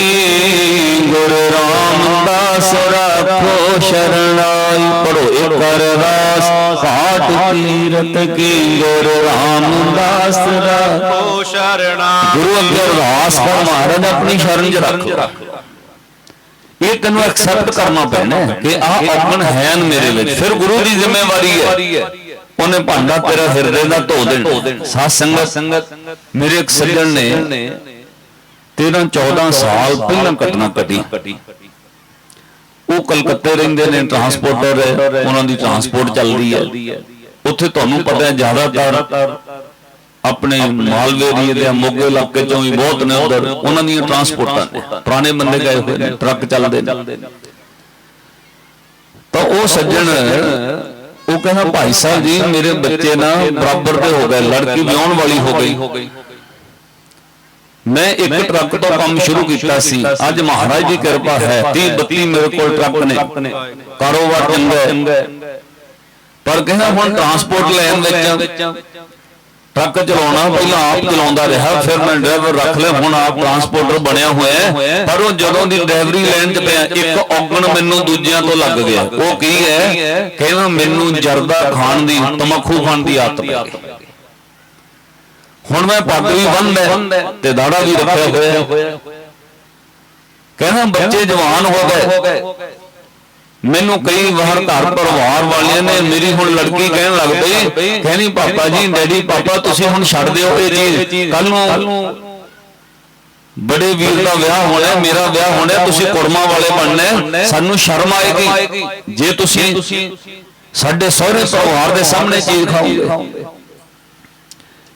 ਗੁਰ ਰਾਮਦਾਸ ਰਾਖੋ ਸ਼ਰਣਾਈ ਪੜੋ ਇਕ ਅਰਦਾਸ ਪਾਟ ਕੀਰਤ ਕੀ? ਗੁਰ ਰਾਮਦਾਸ ਰਾਖੋ ਓ ਗੁਰੂ ਅੱਗੇ ਅਰਦਾਸ ਪਰ ਮਹਾਰਾਜ ਆਪਣੀ ਸ਼ਰਨ ਚ ਰੱਖ। ਇਹ ਤੈਨੂੰ ਐਕਸੈਪਟ ਕਰਨਾ ਪੈਣਾ ਕਿ ਆਹ ਔਗਣ ਹੈ ਮੇਰੇ ਵਿੱਚ। ਫਿਰ ਗੁਰੂ ਦੀ ਜ਼ਿੰਮੇਵਾਰੀ ਹੈ। ਉਹਨੇ ਭਾਂਡਾ ਤੇਰਾ ਹਿਰਦੇ ਦਾ ਧੋ ਦੇਣਾ। ਸਾਧ ਸੰਗਤ ਸੰਗਤ ਮੇਰੇ ਇੱਕ ਸੱਜਣ ਨੇ 13 14 ਸਾਲ ਪਹਿਲਾਂ ਘਟਨਾ ਘਟੀ। ਉਹ ਕਲਕੱਤੇ ਰਹਿੰਦੇ ਨੇ ਟਰਾਂਸਪੋਰਟਰ ਉਹਨਾਂ ਦੀ ਟਰਾਂਸਪੋਰਟ ਚੱਲਦੀ ਹੈ। ਉੱਥੇ ਤੁਹਾਨੂੰ ਪਤਾ ਹੈ ਜ਼ਿਆਦਾਤਰ ਆਪਣੇ ਮਾਲਵੇ ਏਰੀਏ ਦੇ ਮੋਗੇ ਇਲਾਕੇ ਚੋਂ ਵੀ ਬਹੁਤ ਨੇ ਉਧਰ। ਉਹਨਾਂ ਦੀਆਂ ਟਰਾਂਸਪੋਰਟਾਂ ਨੇ। ਪੁਰਾਣੇ ਬੰਦੇ ਗਏ ਹੋਏ ਨੇ ਟਰੱਕ ਚੱਲਦੇ ਨੇ। ਤਾਂ ਉਹ ਸੱਜਣ ਉਹ ਕਹਿੰਦਾ ਭਾਈ ਸਾਹਿਬ ਜੀ ਮੇਰੇ ਬੱਚੇ ਨਾ ਬਰਾਬਰ ਦੇ ਹੋ ਗਏ ਲੜਕੀ ਵਿਆਹਣ ਵਾਲੀ ਹੋ ਗਈ। ਮੈਂ ਇੱਕ ਟਰੱਕ ਤੋਂ ਕੰਮ ਸ਼ੁਰੂ ਕੀਤਾ ਸੀ। ਅੱਜ ਮਹਾਰਾਜ ਦੀ ਕਿਰਪਾ ਹੈ 30 32 ਮੇਰੇ ਕੋਲ ਟਰੱਕ ਨੇ। ਕਾਰੋਬਾਰ ਚੰਗਾ ਪਰ ਕਹਿੰਦਾ ਹੁਣ ਟਰਾਂਸਪੋਰਟ ਲੈਣ ਵਿੱਚ ਟਰੱਕ ਚਲਾਉਣਾ, ਪਹਿਲਾਂ ਆਪ ਚਲਾਉਂਦਾ ਰਿਹਾ, ਫਿਰ ਮੈਂ ਡਰਾਈਵਰ ਰੱਖ ਲਿਆ, ਹੁਣ ਆਪ ਟਰਾਂਸਪੋਰਟਰ ਬਣਿਆ ਹੋਇਆ ਪਰ ਉਹ ਜਦੋਂ ਦੀ ਡਰਾਈਵਰੀ ਲੈਣ ਚ ਪਿਆ, ਇੱਕ ਔਗਣ ਮੈਨੂੰ ਦੂਜਿਆਂ ਤੋਂ ਲੱਗ ਗਿਆ। ਉਹ ਕੀ ਹੈ? ਕਹਿੰਦਾ ਮੈਨੂੰ ਜਰਦਾ ਖਾਣ ਦੀ, ਤਮਖੂ ਖਾਣ ਦੀ ਆਦਤ ਪੈ ਗਈ। ਹੁਣ ਮੈਂ ਪੱਗ ਵੀ ਬੰਨ੍ਹਦਾ ਤੇ ਦਾੜਾ ਵੀ ਰੱਖਿਆ ਹੋਇਆ ਕਹਿੰਦਾ ਬੱਚੇ ਜਵਾਨ ਹੋ ਗਏ। ਮੈਨੂੰ ਕਈ ਵਾਰ ਘਰ ਪਰਿਵਾਰ ਵਾਲਿਆਂ ਨੇ ਮੇਰੀ ਹੁਣ ਲੜਕੀ ਕਹਿਣ ਲੱਗ ਪਈ ਕਹਿੰਦੀ ਪਾਪਾ ਜੀ ਡੈਡੀ ਪਾਪਾ ਤੁਸੀਂ ਹੁਣ ਛੱਡ ਦਿਓ ਇਹ ਚੀਜ਼। ਕੱਲ ਨੂੰ ਬੜੇ ਵੀਰ ਦਾ ਵਿਆਹ ਹੋਣਾ ਮੇਰਾ ਵਿਆਹ ਹੋਣਾ ਤੁਸੀਂ ਕੁੜਮਾ ਵਾਲੇ ਬਣਨਾ ਸਾਨੂੰ ਸ਼ਰਮ ਆਏਗੀ। ਜੇ ਤੁਸੀਂ ਸਾਡੇ ਸਹੁਰੇ ਪਰਿਵਾਰ ਦੇ ਸਾਹਮਣੇ ਚੀਜ਼ ਖਾਓਗੇ।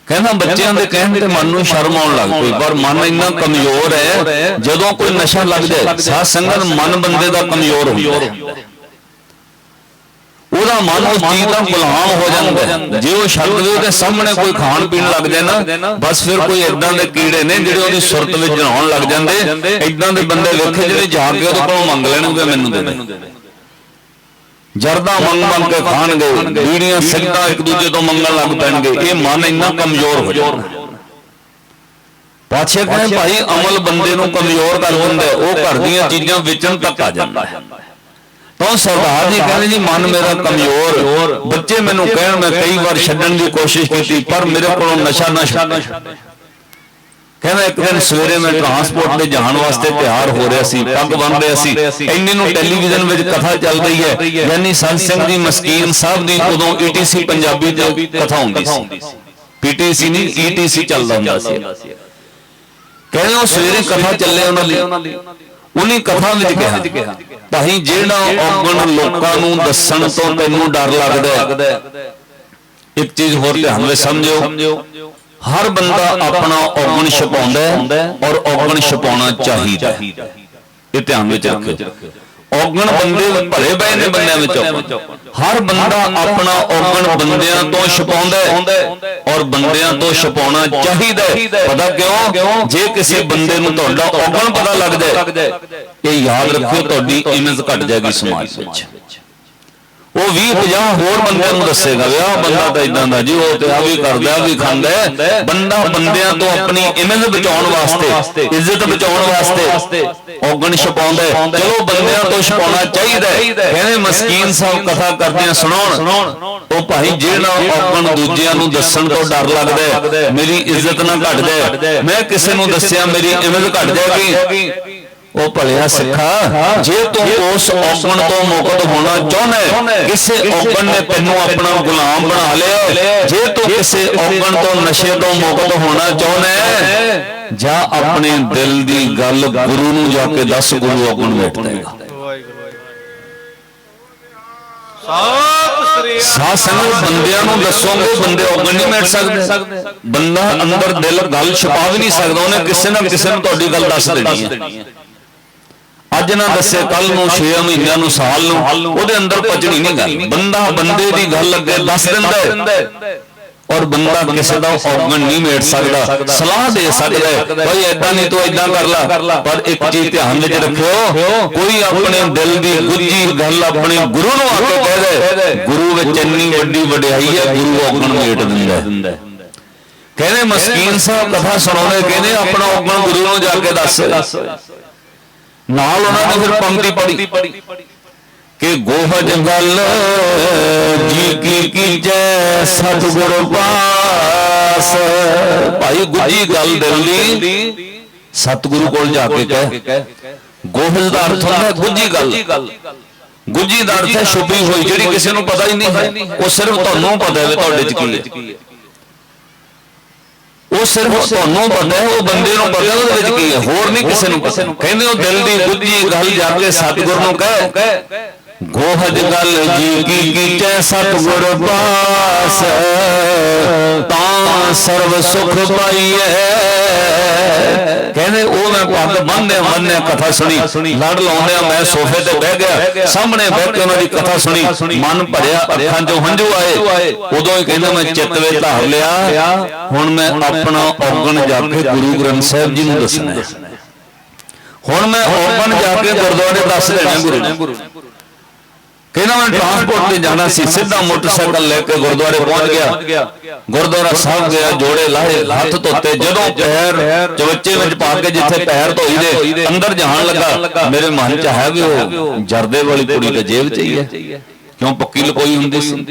ਕਹਿੰਦਾ ਬੱਚਿਆਂ ਦੇ ਕਹਿਣ ਤੇ ਮਨ ਨੂੰ ਸ਼ਰਮ ਆਉਣ ਲੱਗ ਪਈ ਪਰ ਮਨ ਇੰਨਾ ਕਮਜ਼ੋਰ ਹੈ ਜਦੋਂ ਕੋਈ ਨਸ਼ਾ ਲੱਗ ਜਾਏ ਸਾਧ ਸੰਗਤ ਮਨ ਬੰਦੇ ਦਾ ਕਮਜ਼ੋਰ ਹੁੰਦਾ ਹੈ। ਉਹਦਾ ਮਨ ਉਸ ਚੀਜ਼ ਦਾ ਗੁਲਾਮ ਹੋ ਜਾਂਦਾ ਜੇ ਉਹ ਛੱਡ ਦੇ ਉਹਦੇ ਸਾਹਮਣੇ ਕੋਈ ਖਾਣ ਪੀਣ ਲੱਗ ਜਾਏ ਨਾ ਬਸ ਫਿਰ ਕੋਈ ਇਦਾਂ ਦੇ ਕੀੜੇ ਨੇ ਜਿਹੜੇ ਉਹਦੀ ਸੁਰਤ ਵਿੱਚ ਜਣਾਉਣ ਲੱਗ ਜਾਂਦੇ। ਇਦਾਂ ਦੇ ਬੰਦੇ ਵੇਖੇ ਜਿਹੜੇ ਜਾ ਕੇ ਉਹਦੇ ਕੋਲੋਂ ਮੰਗ ਲੈਣਗੇ ਮੈਨੂੰ ਦੇ ਦੇ। ਜਰਦਾ ਮੰਗ ਮੰਗ ਕੇ ਖਾਣਗੇ ਬੀੜੀਆਂ ਸਿੱਧਾ ਇੱਕ ਦੂਜੇ ਤੋਂ ਮੰਗਣ ਲੱਗ ਪੈਣਗੇ। ਇਹ ਮਨ ਇੰਨਾ ਕਮਜ਼ੋਰ ਹੋ ਜਾਂਦਾ ਪਾਛੇ ਕਹਿੰਦੇ ਭਾਈ ਅਮਲ ਬੰਦੇ ਨੂੰ ਕਮਜ਼ੋਰ ਕਰ ਦਿੰਦਾ ਉਹ ਘਰ ਦੀਆਂ ਚੀਜ਼ਾਂ ਵੇਚਣ ਤੱਕ ਆ ਜਾਂਦਾ। ਹੈ ਤਾਂ ਸਰਦਾਰ ਜੀ ਕਹਿੰਦੇ ਜੀ ਮਨ ਮੇਰਾ ਕਮਜ਼ੋਰ। ਬੱਚੇ ਮੈਨੂੰ ਕਹਿਣ ਮੈਂ ਕਈ ਵਾਰ ਛੱਡਣ ਦੀ ਕੋਸ਼ਿਸ਼ ਕੀਤੀ ਪਰ ਮੇਰੇ ਕੋਲੋਂ ਨਸ਼ਾ ਨਾ ਛੱਡੇ। ਕਹਿੰਦਾ ਇੱਕ ਦਿਨ ਸਵੇਰੇ ਮੈਂ ਟਰਾਂਸਪੋਰਟ ਤੇ ਜਾਣ ਵਾਸਤੇ ਤਿਆਰ ਹੋ ਰਿਹਾ ਸੀ ਪੱਗ ਬੰਨ ਰਿਹਾ ਸੀ। ਇੰਨੇ ਨੂੰ ਟੈਲੀਵਿਜ਼ਨ ਵਿੱਚ ਕਥਾ ਚੱਲ ਰਹੀ ਹੈ ਯਾਨੀ ਸੰਤ ਸਿੰਘ ਦੀ ਮਸਕੀਨ ਸਾਹਿਬ ਦੀ ਉਦੋਂ ਈਟੀਸੀ ਪੰਜਾਬੀ ਤੇ ਕਥਾ ਹੁੰਦੀ ਸੀ। ਪੀਟੀਸੀ ਨਹੀਂ ਈਟੀਸੀ ਚੱਲਦਾ ਹੁੰਦਾ ਸੀ। ਕਹਿੰਦੇ ਉਹ ਸਵੇਰੇ ਕਥਾ ਚੱਲੇ ਉਹਨਾਂ ਦੀ ਉਹਨੇ ਕਥਾ ਵਿੱਚ ਕਿਹਾ ਭਾਈ ਜਿਹੜਾ ਔਗਣ ਲੋਕਾਂ ਨੂੰ ਦੱਸਣ ਤੋਂ ਤੈਨੂੰ ਡਰ ਲੱਗਦਾ ਇੱਕ ਚੀਜ਼ ਹੋਰ ਧਿਆਨ ਵਿੱਚ ਸਮਝਿਓ ਹਰ ਬੰਦਾ ਆਪਣਾ ਔਗਣ ਛਪਾਉਂਦਾ ਔਰ ਔਗਣ ਛਪਾਉਣਾ ਚਾਹੀਦਾ ਇਹ ਧਿਆਨ ਵਿੱਚ ਰੱਖਿਓ। ਔਗਣ ਬੰਦੇ ਭਰੇ ਪਏ ਨੇ ਬੰਦਿਆਂ ਵਿੱਚ ਹਰ ਬੰਦਾ ਆਪਣਾ ਔਗਣ ਬੰਦਿਆਂ ਤੋਂ ਛਪਾਉਂਦਾ ਔਰ ਬੰਦਿਆਂ ਤੋਂ ਛਪਾਉਣਾ ਚਾਹੀਦਾ ਪਤਾ ਕਿਉਂ? ਜੇ ਕਿਸੇ ਬੰਦੇ ਨੂੰ ਤੁਹਾਡਾ ਔਗਣ ਪਤਾ ਲੱਗ ਜਾਏ ਇਹ ਯਾਦ ਰੱਖਿਓ ਤੁਹਾਡੀ ਇਮੇਜ ਘਟ ਜਾਏਗੀ ਸਮਾਜ ਵਿੱਚ। ਉਹ 20 50 ਹੋਰ ਬੰਦਿਆਂ ਨੂੰ ਦੱਸੇਗਾ ਵੀ ਆਹ ਬੰਦਾ ਤਾਂ ਇਦਾਂ ਦਾ ਜੀ ਉਹ ਤੇ ਆ ਵੀ ਕਰਦਾ ਵੀ ਖਾਂਦਾ। ਬੰਦਾ ਬੰਦਿਆਂ ਤੋਂ ਆਪਣੀ ਇਮੇਜ ਬਚਾਉਣ ਵਾਸਤੇ ਇੱਜ਼ਤ ਬਚਾਉਣ ਵਾਸਤੇ ਔਗਣ ਛਪਾਉਂਦਾ। ਚਲੋ ਬੰਦਿਆਂ ਤੋਂ ਛਪਾਉਣਾ ਚਾਹੀਦਾ। ਕਹਿੰਦੇ ਮਸਕੀਨ ਸਾਹਿਬ ਕਥਾ ਕਰਦਿਆਂ ਸੁਣਾਉਣ। ਉਹ ਭਾਈ ਜਿਹੜਾ ਔਗਣ ਦੂਜਿਆਂ ਨੂੰ ਦੱਸਣ ਤੋਂ ਡਰ ਲੱਗਦਾ ਮੇਰੀ ਇੱਜ਼ਤ ਨਾ ਘਟ ਜਾਏ ਮੈਂ ਕਿਸੇ ਨੂੰ ਦੱਸਿਆ ਮੇਰੀ ਇਮੇਜ ਘਟ ਜਾਏਗੀ ਉਹ ਭਲਿਆ ਸਿੱਖਾ ਜੇ ਤੂੰ ਉਸ ਔਗਣ ਤੋਂ ਮੁਕਤ ਹੋਣਾ ਚਾਹੁੰਦਾ ਹੈ, ਕਿਸੇ ਔਗਣ ਨੇ ਤੈਨੂੰ ਆਪਣਾ ਗੁਲਾਮ ਬਣਾ ਲਿਆ। ਜੇ ਤੂੰ ਕਿਸੇ ਔਗਣ ਤੋਂ ਨਸ਼ੇ ਤੋਂ ਮੁਕਤ ਹੋਣਾ ਚਾਹੁੰਦਾ ਹੈ, ਜਾਂ ਆਪਣੇ ਦਿਲ ਦੀ ਗੱਲ ਗੁਰੂ ਨੂੰ ਜਾ ਕੇ ਦੱਸ ਗੁਰੂ ਔਗਣ ਮਿਟ ਦੇਗਾ ਸਾਧ ਸੰਗਤ ਬੰਦਿਆਂ ਨੂੰ ਦੱਸੋਗੇ ਬੰਦੇ ਔਗਣ ਨਹੀਂ ਮਿਟ ਸਕਦੇ। ਬੰਦਾ ਅੰਦਰ ਦਿਲ ਗੱਲ ਛੁਪਾ ਵੀ ਨਹੀਂ ਸਕਦਾ ਉਹਨੇ ਕਿਸੇ ਨਾ ਕਿਸੇ ਨੂੰ ਤੁਹਾਡੀ ਗੱਲ ਦੱਸ ਦੇਣੀ ਹੈ। ਅੱਜ ਨਾ ਦੱਸੇ ਕੱਲ ਨੂੰ 6 ਮਹੀਨਿਆਂ ਨੂੰ ਸਾਲ ਨੂੰ ਉਹਦੇ ਅੰਦਰ ਪਚਣੀ ਨਹੀਂ ਗੱਲ। ਬੰਦਾ ਬੰਦੇ ਦੀ ਗੱਲ ਅੱਗੇ ਦੱਸ ਦਿੰਦਾ ਔਰ ਬੰਦਾ ਕਿਸੇ ਦਾ ਔਗਣ ਨਹੀਂ ਮੇਟ ਸਕਦਾ। ਸਲਾਹ ਦੇ ਸਕਦਾ। ਹੈ ਭਾਈ ਐਦਾਂ ਨਹੀਂ ਤੂੰ ਐਦਾਂ ਕਰ ਲੈ। ਪਰ ਇੱਕ ਚੀਜ਼ ਧਿਆਨ ਵਿੱਚ ਰੱਖਿਓ। ਕੋਈ ਆਪਣੇ ਦਿਲ ਦੀ ਗੁੱਜੀ ਗੱਲ ਆਪਣੇ ਗੁਰੂ ਨੂੰ ਆ ਕੇ ਕਹਿ ਦੇ। ਗੁਰੂ ਵਿੱਚ ਇੰਨੀ ਵੱਡੀ ਵਡਿਆਈ ਹੈ ਗੁਰੂ ਔਗਣ ਮੇਟ ਦਿੰਦਾ ਹੈ। ਕਹਿੰਦੇ ਮਸਕੀਨ ਸਾਹਿਬ ਕਥਾ ਸੁਣਾਉਂਦੇ ਕਹਿੰਦੇ ਆਪਣਾ ਔਗਣ ਗੁਰੂ ਨੂੰ ਜਾ ਕੇ ਦੱਸ। ਨਾਲ ਉਹਨਾਂ ਨੇ ਫਿਰ ਪੰਕਤੀ ਪੜੀ ਕਿ ਗੋਹਜ ਗੱਲ ਜੀ ਕੀ ਕੀਜੈ ਸਤਿਗੁਰ ਪਾਸ ਭਾਈ ਗੁੱਜੀ ਗੱਲ ਦਿਲ ਸਤਿਗੁਰੂ ਕੋਲ ਜਾ ਕੇ ਕਹਿ। ਗੋਹਜ ਦਾ ਅਰਥ ਹੁੰਦਾ ਗੁੱਜੀ ਗੱਲ। ਗੁੱਜੀ ਦਾ ਅਰਥ ਹੈ ਛੁਪੀ ਹੋਈ ਜਿਹੜੀ ਕਿਸੇ ਨੂੰ ਪਤਾ ਹੀ ਨਹੀਂ ਹੈ। ਉਹ ਸਿਰਫ ਤੁਹਾਨੂੰ ਪਤਾ ਹੈ ਤੁਹਾਡੇ ਚ ਕੀ ਹੈ। ਉਹ ਸਿਰਫ ਤੁਹਾਨੂੰ ਪਤਾ ਹੈ ਉਹ ਬੰਦੇ ਨੂੰ ਪਤਾ ਉਹਦੇ ਵਿੱਚ ਕੀ ਹੈ ਹੋਰ ਨਹੀਂ ਕਿਸੇ ਨੂੰ ਪਤਾ। ਕਹਿੰਦੇ ਉਹ ਦਿਲ ਦੀ ਗੁੱਜੀ ਗੱਲ ਜਾ ਕੇ ਸਤਿਗੁਰ ਨੂੰ ਕਹੇ। ਗੋਹਜ ਗੱਲ ਜੀ ਕੀ ਕੀਚੈ ਸਤਿਗੁਰ ਪਾਸ? ਤਾਂ ਸਰਬ ਸੁਖ ਪਾਈਐ। ਕਹਿੰਦੇ ਉਹ ਮੈਂ ਪੱਗ ਬੰਨ੍ਹਦੇ ਬੰਨ੍ਹਦੇ ਕਥਾ ਸੁਣੀ। ਲੜ ਲਾਉਂਦਿਆਂ ਮੈਂ ਸੋਫੇ ਤੇ ਬਹਿ ਗਿਆ। ਸਾਹਮਣੇ ਬਹਿ ਕੇ ਉਹਨਾਂ ਦੀ ਕਥਾ ਸੁਣੀ। ਮਨ ਭਰਿਆ, ਅੱਖਾਂ 'ਚੋਂ ਹੰਝੂ ਆਏ। ਉਦੋਂ ਹੀ ਕਹਿੰਦਾ, ਮੈਂ ਚਿੱਤ ਵਿੱਚ ਧਾਰ ਲਿਆ। ਹੁਣ ਮੈਂ ਆਪਣਾ ਔਗਣ ਜਾ ਕੇ ਗੁਰੂ ਗ੍ਰੰਥ ਸਾਹਿਬ ਜੀ ਨੂੰ ਦੱਸਣਾ ਹੁਣ ਮੈਂ ਔਗਣ ਜਾ ਕੇ ਗੁਰਦੁਆਰੇ ਦੱਸ ਦੇਣਾ ਗੁਰੂ ਕਹਿੰਦਾ ਮੈਂ ਟਰਾਂਸਪੋਰਟ ਤੇ ਜਾਣਾ ਸੀ, ਸਿੱਧਾ ਮੋਟਰਸਾਈਕਲ ਲੈ ਕੇ ਗੁਰਦੁਆਰੇ ਪਹੁੰਚ ਗਿਆ। ਗੁਰਦੁਆਰਾ ਸਾਹਿਬ ਗਿਆ ਜੋੜੇ ਲਾਹੇ, ਹੱਥ ਧੋਤੇ, ਜਦੋਂ ਪੈਰ ਚਵੱਚੇ ਵਿੱਚ ਪਾ ਕੇ ਜਿੱਥੇ ਪੈਰ ਧੋਈ ਦੇ ਅੰਦਰ ਜਾਣ ਲੱਗਾ, ਮੇਰੇ ਮਨ 'ਚ ਹੈ ਵੀ ਉਹ ਜਰਦੇ ਵਾਲੀ ਕੁੜੀ ਤੇ ਜੇਬ 'ਚ ਹੀ ਹੈ। ਕਿਉਂ ਪੱਕੀ ਲਕੋਈ ਹੁੰਦੀ ਸੀ?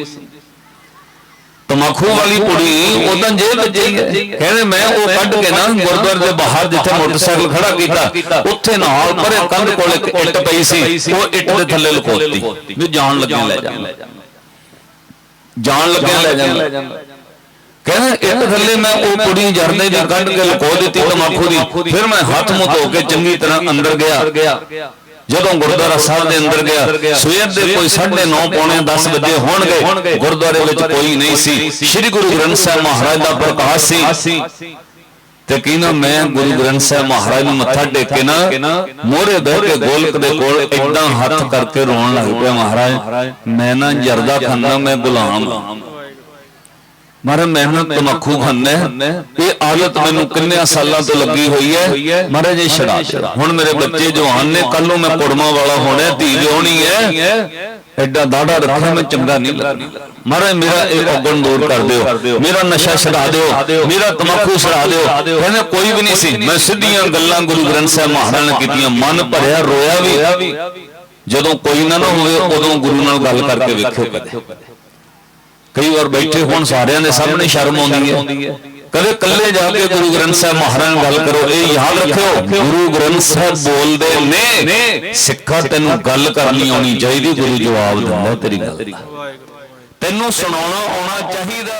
ਤਮਾਖੂ ਵਾਲੀ ਕੁੜੀ ਉਦੋਂ ਜੇਬ ਵਿੱਚ ਹੀ ਹੈ। ਕਹਿੰਦੇ ਮੈਂ ਉਹ ਕੱਢ ਕੇ ਨਾ ਗੁਰਦੁਆਰੇ ਦੇ ਬਾਹਰ ਜਿੱਥੇ ਮੋਟਰਸਾਈਕਲ ਖੜਾ ਕੀਤਾ ਉੱਥੇ ਨਾਲ ਪਰੇ ਕੰਧ ਕੋਲ ਇੱਕ ਇੱਟ ਪਈ ਸੀ ਉਹ ਇੱਟ ਦੇ ਥੱਲੇ ਲੁਕੋਤੀ ਵੀ ਜਾਣ ਲੱਗਿਆ ਲੈ ਜਾ ਜਾਣ ਲੱਗਿਆ ਲੈ ਜਾ ਕਹਿੰਦੇ ਇੱਟ ਥੱਲੇ ਮੈਂ ਉਹ ਕੁੜੀ ਜਰਦੇ ਦੀ ਕੱਢ ਕੇ ਲੁਕੋ ਦਿੱਤੀ ਤਮਾਖੂ ਦੀ। ਫਿਰ ਮੈਂ ਹੱਥ ਮੁੱਹ ਧੋ ਕੇ ਚੰਗੀ ਤਰ੍ਹਾਂ ਅੰਦਰ ਗਿਆ। ਜਦੋਂ ਗੁਰਦੁਆਰਾ ਸਾਹਿਬ ਦੇ ਅੰਦਰ ਗਿਆ ਸਵੇਰ ਦੇ ਕੋਈ 9:30 ਪੌਣੇ 10 ਵਜੇ ਹੋਣਗੇ ਗੁਰਦੁਆਰੇ ਵਿੱਚ ਕੋਈ ਨਹੀਂ ਸੀ। ਸ੍ਰੀ ਗੁਰੂ ਗ੍ਰੰਥ ਸਾਹਿਬ ਮਹਾਰਾਜ ਦਾ ਪ੍ਰਕਾਸ਼ ਸੀ। ਤੇ ਕਹਿੰਦਾ ਮੈਂ ਗੁਰੂ ਗ੍ਰੰਥ ਸਾਹਿਬ ਮਹਾਰਾਜ ਨੂੰ ਮੱਥਾ ਟੇਕ ਕੇ ਨਾ ਮੋਹਰੇ ਬਹਿ ਕੇ ਗੋਲਕ ਦੇ ਕੋਲ ਇਦਾਂ ਹੱਥ ਕਰਕੇ ਰੋਣ ਲੱਗ ਪਿਆ ਮਹਾਰਾਜ ਮੈਂ ਨਾ ਜਰਦਾ ਖਾਨਾ ਮੈਂ ਗੁਲਾਮ। ਮਾਰੇ ਮਿਹਨਤ ਤਮੱਖੂ ਖਾਂਦਾ ਇਹ ਆਦਤ ਮੈਨੂੰ ਕਿੰਨੇ ਸਾਲਾਂ ਤੋਂ ਲੱਗੀ ਹੋਈ ਹੈ। ਮਾਰੇ ਜੀ ਛੜਾ ਹੁਣ ਮੇਰੇ ਬੱਚੇ ਜਵਾਨ ਨੇ ਕੱਲ ਨੂੰ ਮੈਂ ਕੁੜਮਾ ਵਾਲਾ ਹੋਣਾ ਧੀ ਵਿਆਹਣੀ ਹੈ। ਐਡਾ ਦਾੜਾ ਰੱਖਿਆ ਮੈਂ ਚੰਗਾ ਨਹੀਂ ਲੱਗਦਾ। ਮਾਰੇ ਮੇਰਾ ਇਹ ਔਗਣ ਦੂਰ ਕਰ ਦਿਓ। ਮੇਰਾ ਨਸ਼ਾ ਛਡਾ ਦਿਓ। ਮੇਰਾ ਤਮੱਖੂ ਛਡਾ ਦਿਓ। ਕਹਿੰਦੇ ਕੋਈ ਵੀ ਨਹੀਂ ਸੀ। ਮੈਂ ਸਿੱਧੀਆਂ ਗੱਲਾਂ ਗੁਰੂ ਗ੍ਰੰਥ ਸਾਹਿਬ ਮਹਾਰਾਜ ਨੇ ਕੀਤੀਆਂ। ਮਨ ਭਰਿਆ ਰੋਇਆ ਵੀ। ਜਦੋਂ ਕੋਈ ਨਾ ਨਾ ਹੋਵੇ ਉਦੋਂ ਗੁਰੂ ਨਾਲ ਗੱਲ ਕਰਕੇ ਵੇਖਿਓ ਕਦੇ ਕਈ ਵਾਰ ਬੈਠੇ ਹੋਣ ਸਾਰਿਆਂ ਦੇ ਸਾਹਮਣੇ ਸ਼ਰਮ ਆਉਂਦੀ ਹੈ। ਕਦੇ ਇਕੱਲੇ ਜਾ ਕੇ ਗੁਰੂ ਗ੍ਰੰਥ ਸਾਹਿਬ ਮਹਾਰਾਜ ਨਾਲ ਗੱਲ ਕਰੋ, ਇਹ ਯਾਦ ਰੱਖਿਓ, ਗੁਰੂ ਗ੍ਰੰਥ ਸਾਹਿਬ ਬੋਲਦੇ ਨੇ, ਸਿੱਖਾ ਤੈਨੂੰ ਗੱਲ ਕਰਨੀ ਆਉਣੀ ਚਾਹੀਦੀ, ਗੁਰੂ ਜਵਾਬ ਦਿੰਦਾ ਤੇਰੀ ਗੱਲ ਤੈਨੂੰ ਸੁਣਾਉਣਾ ਆਉਣਾ ਚਾਹੀਦਾ।